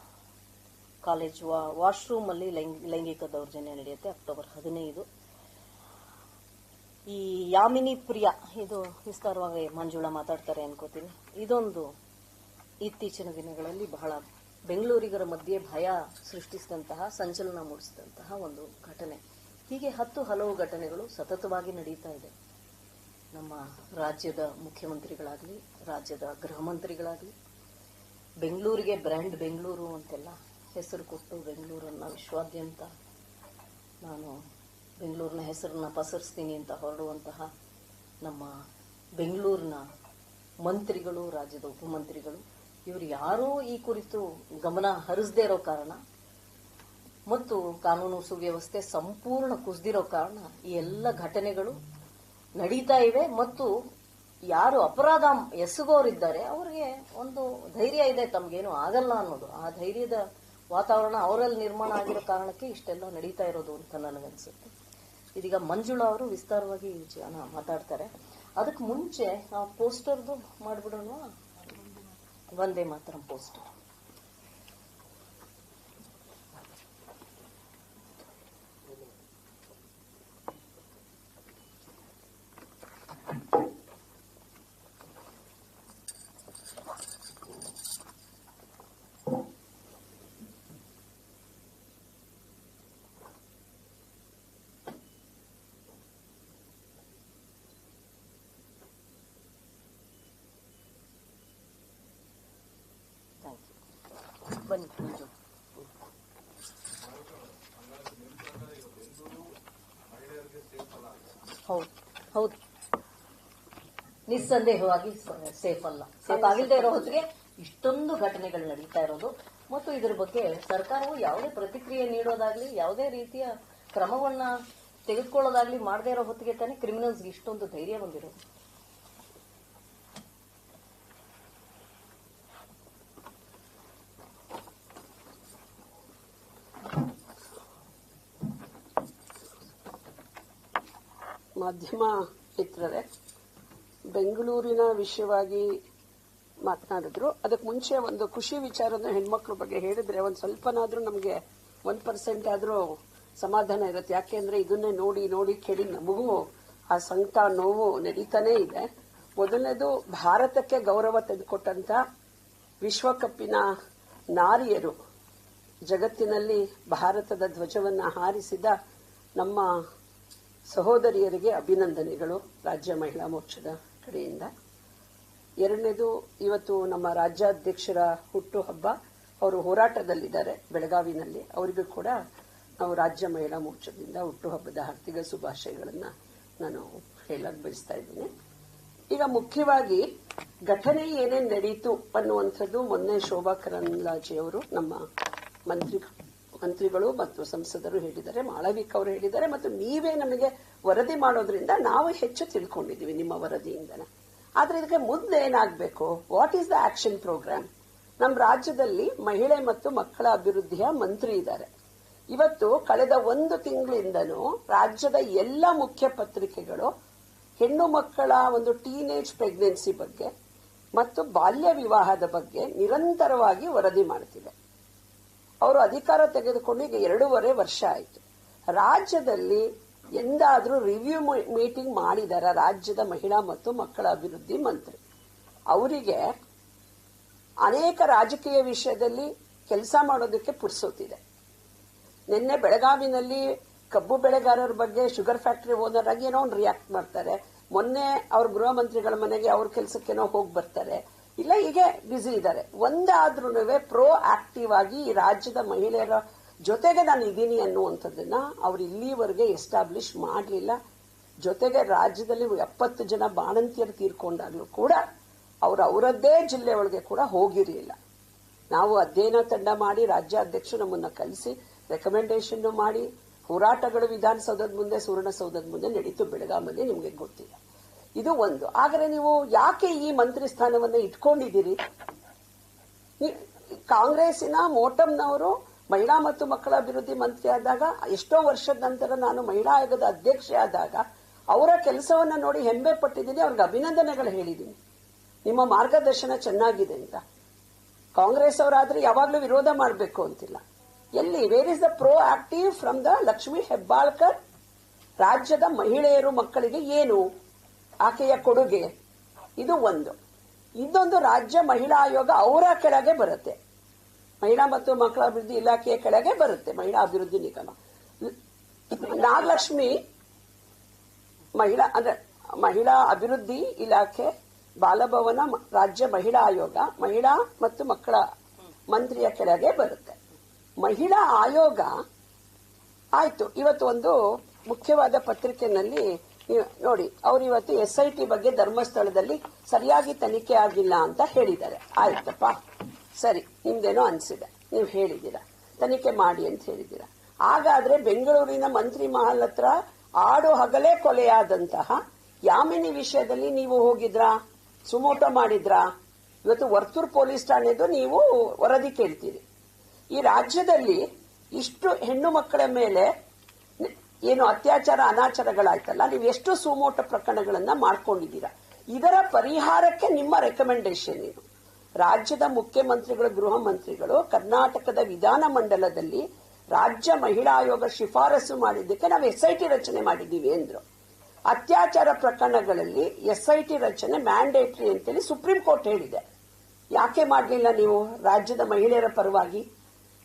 ಕಾಲೇಜ್ ವಾಶ್ರೂಮ್ ಅಲ್ಲಿ ಲೈಂಗ್- ಲೈಂಗಿಕ ದೌರ್ಜನ್ಯ ನಡೆಯುತ್ತೆ ಅಕ್ಟೋಬರ್ ಹದಿನೈದು. ಈ ಯಾಮಿನಿ ಪ್ರಿಯ, ಇದು ವಿಸ್ತಾರವಾಗಿ ಮಂಜುಳಾ ಮಾತಾಡ್ತಾರೆ ಅನ್ಕೋತೀನಿ. ಇದೊಂದು ಇತ್ತೀಚಿನ ದಿನಗಳಲ್ಲಿ ಬಹಳ ಬೆಂಗಳೂರಿಗರ ಮಧ್ಯೆ ಭಯ ಸೃಷ್ಟಿಸಿದಂತಹ, ಸಂಚಲನ ಮೂಡಿಸಿದಂತಹ ಒಂದು ಘಟನೆ. ಹೀಗೆ ಹತ್ತು ಹಲವು ಘಟನೆಗಳು ಸತತವಾಗಿ ನಡೀತಾ ಇದೆ. ನಮ್ಮ ರಾಜ್ಯದ ಮುಖ್ಯಮಂತ್ರಿಗಳಾಗಲಿ, ರಾಜ್ಯದ ಗೃಹ ಮಂತ್ರಿಗಳಾಗಲಿ, ಬೆಂಗಳೂರಿಗೆ ಬ್ರ್ಯಾಂಡ್ ಬೆಂಗಳೂರು ಅಂತೆಲ್ಲ ಹೆಸರು ಕೊಟ್ಟು ಬೆಂಗಳೂರನ್ನು ವಿಶ್ವಾದ್ಯಂತ ನಾನು ಬೆಂಗಳೂರಿನ ಹೆಸರನ್ನು ಪಸರಿಸ್ತೀನಿ ಅಂತ ಹೊರಡುವಂತಹ ನಮ್ಮ ಬೆಂಗಳೂರಿನ ಮಂತ್ರಿಗಳು, ರಾಜ್ಯದ ಉಪಮಂತ್ರಿಗಳು, ಇವರು ಯಾರೂ ಈ ಕುರಿತು ಗಮನ ಹರಿಸದೇ ಇರೋ ಕಾರಣ ಮತ್ತು ಕಾನೂನು ಸುವ್ಯವಸ್ಥೆ ಸಂಪೂರ್ಣ ಕುಸಿದಿರೋ ಕಾರಣ ಈ ಎಲ್ಲ ಘಟನೆಗಳು ನಡೀತಾ ಇವೆ ಮತ್ತು ಯಾರು ಅಪರಾಧ ಎಸಗೋರಿದ್ದಾರೆ, ಅವರಿಗೆ ಒಂದು ಧೈರ್ಯ ಇದೆ, ತಮ್ಗೇನು ಆಗಲ್ಲ ಅನ್ನೋದು. ಆ ಧೈರ್ಯದ ವಾತಾವರಣ ಅವರಲ್ಲಿ ನಿರ್ಮಾಣ ಆಗಿರೋ ಕಾರಣಕ್ಕೆ ಇಷ್ಟೆಲ್ಲ ನಡೀತಾ ಇರೋದು ಅಂತ ನನಗನ್ಸುತ್ತೆ. ಇದೀಗ ಮಂಜುಳಾ ಅವರು ವಿಸ್ತಾರವಾಗಿ ಜನ ಮಾತಾಡ್ತಾರೆ. ಅದಕ್ಕೆ ಮುಂಚೆ ಆ ಪೋಸ್ಟರ್ದು ಮಾಡಿಬಿಡೋಣ. ವಂದೇ ಮಾತ್ರ ಪೋಸ್ಟರ್ ಬನ್ನಿ ಹೌದು ಹೌದು. ನಿಸ್ಸಂದೇಹವಾಗಿ ಸೇಫ್ ಅಲ್ಲ. ಸೇಫ್ ಆಗಿಲ್ಲದೆ ಇರೋ ಹೊತ್ತಿಗೆ ಇಷ್ಟೊಂದು ಘಟನೆಗಳು ನಡೀತಾ ಇರೋದು. ಮತ್ತು ಇದರ ಬಗ್ಗೆ ಸರ್ಕಾರವು ಯಾವುದೇ ಪ್ರತಿಕ್ರಿಯೆ ನೀಡೋದಾಗ್ಲಿ ಯಾವುದೇ ರೀತಿಯ ಕ್ರಮವನ್ನ ತೆಗೆದುಕೊಳ್ಳೋದಾಗ್ಲಿ ಮಾಡದೇ ಇರೋ ಹೊತ್ತಿಗೆ ತಾನೇ ಕ್ರಿಮಿನಲ್ಸ್ಗೆ ಇಷ್ಟೊಂದು ಧೈರ್ಯ ಬಂದಿರೋದು. ಮಾಧ್ಯಮ ಮಿತ್ರರೇ ಬೆಂಗಳೂರಿನ ವಿಷಯವಾಗಿ ಮಾತನಾಡಿದ್ರು. ಅದಕ್ಕೆ ಮುಂಚೆ ಒಂದು ಖುಷಿ ವಿಚಾರನ ಹೆಣ್ಮಕ್ಳ ಬಗ್ಗೆ ಹೇಳಿದ್ರೆ ಒಂದು ಸ್ವಲ್ಪನಾದ್ರೂ ನಮಗೆ ಒಂದ್ ಪರ್ಸೆಂಟ್ ಆದ್ರೂ ಸಮಾಧಾನ ಇರುತ್ತೆ. ಯಾಕೆಂದ್ರೆ ಇದನ್ನೇ ನೋಡಿ ನೋಡಿ ಕೇಳಿ ನಮಗೂ ಆ ಸಂಕಟ, ನೋವು ನಡೀತಾನೇ ಇದೆ. ಮೊದಲನೇದು, ಭಾರತಕ್ಕೆ ಗೌರವ ತೆಗೆದುಕೊಟ್ಟಂತ ವಿಶ್ವಕಪ್ಪಿನ ನಾರಿಯರು ಜಗತ್ತಿನಲ್ಲಿ ಭಾರತದ ಧ್ವಜವನ್ನ ಹಾರಿಸಿದ ನಮ್ಮ ಸಹೋದರಿಯರಿಗೆ ಅಭಿನಂದನೆಗಳು ರಾಜ್ಯ ಮಹಿಳಾ ಮೋರ್ಚಾದ ಕಡೆಯಿಂದ. ಎರಡನೇದು, ಇವತ್ತು ನಮ್ಮ ರಾಜ್ಯಾಧ್ಯಕ್ಷರ ಹುಟ್ಟುಹಬ್ಬ. ಅವರು ಹೋರಾಟದಲ್ಲಿದ್ದಾರೆ ಬೆಳಗಾವಿನಲ್ಲಿ. ಅವರಿಗೂ ಕೂಡ ನಾವು ರಾಜ್ಯ ಮಹಿಳಾ ಮೋರ್ಚಾದಿಂದ ಹುಟ್ಟುಹಬ್ಬದ ಹಾರ್ದಿಕ ಶುಭಾಶಯಗಳನ್ನು ನಾನು ಹೇಳಕ್ ಬಯಸ್ತಾ ಇದ್ದೀನಿ. ಈಗ ಮುಖ್ಯವಾಗಿ ಘಟನೆ ಏನೇನು ನಡೀತು ಅನ್ನುವಂಥದ್ದು ಮೊನ್ನೆ ಶೋಭಾ ಕರಂದ್ಲಾಜೆ ಅವರು ನಮ್ಮ ಮಂತ್ರಿ ಮಂತ್ರಿಗಳು ಮತ್ತು ಸಂಸದರು ಹೇಳಿದ್ದಾರೆ, ಮಾಳವಿಕ ಅವರು ಹೇಳಿದ್ದಾರೆ, ಮತ್ತು ನೀವೇ ನಮಗೆ ವರದಿ ಮಾಡೋದ್ರಿಂದ ನಾವು ಹೆಚ್ಚು ತಿಳ್ಕೊಂಡಿದ್ದೀವಿ ನಿಮ್ಮ ವರದಿಯಿಂದ ಆದ್ರೆ ಇದಕ್ಕೆ ಮುಂದೆ ಏನಾಗಬೇಕು? What is the action programme ನಮ್ಮ ರಾಜ್ಯದಲ್ಲಿ ಮಹಿಳೆ ಮತ್ತು ಮಕ್ಕಳ ಅಭಿವೃದ್ಧಿಯ ಮಂತ್ರಿ ಇದ್ದಾರೆ. ಇವತ್ತು ಕಳೆದ ಒಂದು ತಿಂಗಳಿಂದನೂ ರಾಜ್ಯದ ಎಲ್ಲ ಮುಖ್ಯ ಪತ್ರಿಕೆಗಳು ಹೆಣ್ಣು ಮಕ್ಕಳ ಒಂದು ಟೀನೇಜ್ ಪ್ರೆಗ್ನೆನ್ಸಿ ಬಗ್ಗೆ ಮತ್ತು ಬಾಲ್ಯ ವಿವಾಹದ ಬಗ್ಗೆ ನಿರಂತರವಾಗಿ ವರದಿ ಮಾಡುತ್ತಿದೆ ಅವರು ಅಧಿಕಾರ ತೆಗೆದುಕೊಂಡು ಈಗ ಎರಡೂವರೆ ವರ್ಷ ಆಯಿತು. ರಾಜ್ಯದಲ್ಲಿ ಎಂದಾದರೂ ರಿವ್ಯೂ ಮೀಟಿಂಗ್ ಮಾಡಿದಾರ ರಾಜ್ಯದ ಮಹಿಳಾ ಮತ್ತು ಮಕ್ಕಳ ಅಭಿವೃದ್ಧಿ ಮಂತ್ರಿ. ಅವರಿಗೆ ಅನೇಕ ರಾಜಕೀಯ ವಿಷಯದಲ್ಲಿ ಕೆಲಸ ಮಾಡೋದಕ್ಕೆ ಪುರ್ಸೋತಿದೆ ನಿನ್ನೆ ಬೆಳಗಾವಿನಲ್ಲಿ ಕಬ್ಬು ಬೆಳೆಗಾರರ ಬಗ್ಗೆ ಶುಗರ್ ಫ್ಯಾಕ್ಟರಿ ಓನರ್ ಆಗಿ ಏನೋ ಒಂದು ರಿಯಾಕ್ಟ್ ಮಾಡ್ತಾರೆ. ಮೊನ್ನೆ ಅವ್ರ ಗೃಹ ಮಂತ್ರಿಗಳ ಮನೆಗೆ ಅವ್ರ ಕೆಲಸಕ್ಕೇನೋ ಹೋಗಿ ಬರ್ತಾರೆ. ಇಲ್ಲ, ಹೀಗೆ ಬ್ಯುಸಿ ಇದ್ದಾರೆ. ಒಂದಾದ್ರೂ ಪ್ರೋ ಆಕ್ಟಿವ್ ಆಗಿ ಈ ರಾಜ್ಯದ ಮಹಿಳೆಯರ ಜೊತೆಗೆ ನಾನು ಇದ್ದೀನಿ ಅನ್ನುವಂಥದ್ದನ್ನ ಅವ್ರು ಇಲ್ಲಿವರೆಗೆ ಎಸ್ಟಾಬ್ಲಿಷ್ ಮಾಡಲಿಲ್ಲ. ಜೊತೆಗೆ ರಾಜ್ಯದಲ್ಲಿ ಎಪ್ಪತ್ತು ಜನ ಬಾಣಂತಿಯರು ತೀರ್ಕೊಂಡಾಗ್ಲೂ ಕೂಡ ಅವರು ಅವರದ್ದೇ ಜಿಲ್ಲೆ ಒಳಗೆ ಕೂಡ ಹೋಗಿರಲಿಲ್ಲ. ನಾವು ಅಧ್ಯಯನ ತಂಡ ಮಾಡಿ, ರಾಜ್ಯಾಧ್ಯಕ್ಷರು ನಮ್ಮನ್ನ ಕಲಿಸಿ ರೆಕಮೆಂಡೇಶನ್ ಮಾಡಿ, ಹೋರಾಟಗಳು ವಿಧಾನಸೌಧದ ಮುಂದೆ, ಸುವರ್ಣಸೌಧದ ಮುಂದೆ ನಡೀತು. ಬೆಳಗಾಮಲ್ಲಿ ನಿಮಗೆ ಗೊತ್ತಿಲ್ಲ ಇದು ಒಂದು. ಆದರೆ ನೀವು ಯಾಕೆ ಈ ಮಂತ್ರಿ ಸ್ಥಾನವನ್ನು ಇಟ್ಕೊಂಡಿದ್ದೀರಿ? ಕಾಂಗ್ರೆಸ್ಸಿನ ಮೋಟಮ್ನವರು ಮಹಿಳಾ ಮತ್ತು ಮಕ್ಕಳ ಅಭಿವೃದ್ಧಿ ಮಂತ್ರಿ ಆದಾಗ, ಎಷ್ಟೋ ವರ್ಷದ ನಂತರ ನಾನು ಮಹಿಳಾ ಆಯೋಗದ ಅಧ್ಯಕ್ಷೆ ಆದಾಗ, ಅವರ ಕೆಲಸವನ್ನು ನೋಡಿ ಹೆಮ್ಮೆ ಪಟ್ಟಿದ್ದೀನಿ, ಅವ್ರಿಗೆ ಅಭಿನಂದನೆಗಳು ಹೇಳಿದ್ದೀನಿ. ನಿಮ್ಮ ಮಾರ್ಗದರ್ಶನ ಚೆನ್ನಾಗಿದೆ ಅಂತ. ಕಾಂಗ್ರೆಸ್ ಅವರಾದ್ರೆ ಯಾವಾಗಲೂ ವಿರೋಧ ಮಾಡಬೇಕು ಅಂತಿಲ್ಲ. ಎಲ್ಲಿ? Where is the proactive from the Lakshmi Hebbalkar? ರಾಜ್ಯದ ಮಹಿಳೆಯರು, ಮಕ್ಕಳಿಗೆ ಏನು? ಆಕೆಯ ಕೊಡುಗೆ. ಇದು ಒಂದು. ಇದೊಂದು ರಾಜ್ಯ ಮಹಿಳಾ ಆಯೋಗ ಅವರ ಕೆಳಗೆ ಬರುತ್ತೆ. ಮಹಿಳಾ ಮತ್ತು ಮಕ್ಕಳ ಅಭಿವೃದ್ಧಿ ಇಲಾಖೆಯ ಕೆಳಗೆ ಬರುತ್ತೆ. ಮಹಿಳಾ ಅಭಿವೃದ್ಧಿ ನಿಗಮ. ನಾಗಲಕ್ಷ್ಮಿ ಮಹಿಳಾ, ಅಂದ್ರೆ ಮಹಿಳಾ ಅಭಿವೃದ್ಧಿ ಇಲಾಖೆ, ಬಾಲಭವನ ರಾಜ್ಯ ಮಹಿಳಾ ಆಯೋಗ, ಮಹಿಳಾ ಮತ್ತು ಮಕ್ಕಳ ಮಂತ್ರಿಯ ಕೆಳಗೆ ಬರುತ್ತೆ. ಮಹಿಳಾ ಆಯೋಗ, ಆಯ್ತು, ಇವತ್ತು ಒಂದು ಮುಖ್ಯವಾದ ಪತ್ರಿಕೆನಲ್ಲಿ ನೋಡಿ, ಅವ್ರು ಇವತ್ತು ಎಸ್ ಐ ಟಿ ಬಗ್ಗೆ ಧರ್ಮಸ್ಥಳದಲ್ಲಿ ಸರಿಯಾಗಿ ತನಿಖೆ ಆಗಿಲ್ಲ ಅಂತ ಹೇಳಿದ್ದಾರೆ. ಆಯ್ತಪ್ಪ. ಸರಿ, ನಿಮ್ದೇನೋ ಅನ್ಸಿದೆ. ನೀವು ಹೇಳಿದ್ದೀರಾ. ತನಿಖೆ ಮಾಡಿ ಅಂತ ಹೇಳಿದ್ದೀರಾ. ಹಾಗಾದ್ರೆ ಬೆಂಗಳೂರಿನ ಮಂತ್ರಿ ಮಹಲ್ ಹತ್ರ ಆಡು ಹಗಲೇ ಕೊಲೆಯಾದಂತಹ ಯಾಮಿನಿ ವಿಷಯದಲ್ಲಿ ನೀವು ಹೋಗಿದ್ರಾ? ಸುಮೋಟ ಮಾಡಿದ್ರಾ? ಇವತ್ತು ವರ್ತೂರ್ ಪೊಲೀಸ್ ಠಾಣೆದು ನೀವು ವರದಿ ಕೇಳ್ತೀರಿ. ಈ ರಾಜ್ಯದಲ್ಲಿ ಇಷ್ಟು ಹೆಣ್ಣು ಮಕ್ಕಳ ಮೇಲೆ ಏನು ಅತ್ಯಾಚಾರ, ಅನಾಚಾರಗಳಾಯ್ತಲ್ಲ, ನೀವು ಎಷ್ಟು ಸುಮೋಟ ಪ್ರಕರಣಗಳನ್ನ ಮಾಡ್ಕೊಂಡಿದ್ದೀರಾ? ಇದರ ಪರಿಹಾರಕ್ಕೆ ನಿಮ್ಮ ರೆಕಮೆಂಡೇಶನ್ ಏನು ರಾಜ್ಯದ ಮುಖ್ಯಮಂತ್ರಿಗಳು, ಗೃಹ ಮಂತ್ರಿಗಳು, ಕರ್ನಾಟಕದ ವಿಧಾನ ಮಂಡಲದಲ್ಲಿ ರಾಜ್ಯ ಮಹಿಳಾ ಆಯೋಗ ಶಿಫಾರಸು ಮಾಡಿದ್ದಕ್ಕೆ ನಾವು ಎಸ್ಐಟಿ ರಚನೆ ಮಾಡಿದ್ದೀವಿ ಎಂದ್ರು. ಅತ್ಯಾಚಾರ ಪ್ರಕರಣಗಳಲ್ಲಿ ಎಸ್ಐಟಿ ರಚನೆ ಮ್ಯಾಂಡೇಟರಿ ಅಂತೇಳಿ ಸುಪ್ರೀಂ ಕೋರ್ಟ್ ಹೇಳಿದೆ. ಯಾಕೆ ಮಾಡಲಿಲ್ಲ ನೀವು? ರಾಜ್ಯದ ಮಹಿಳೆಯರ ಪರವಾಗಿ.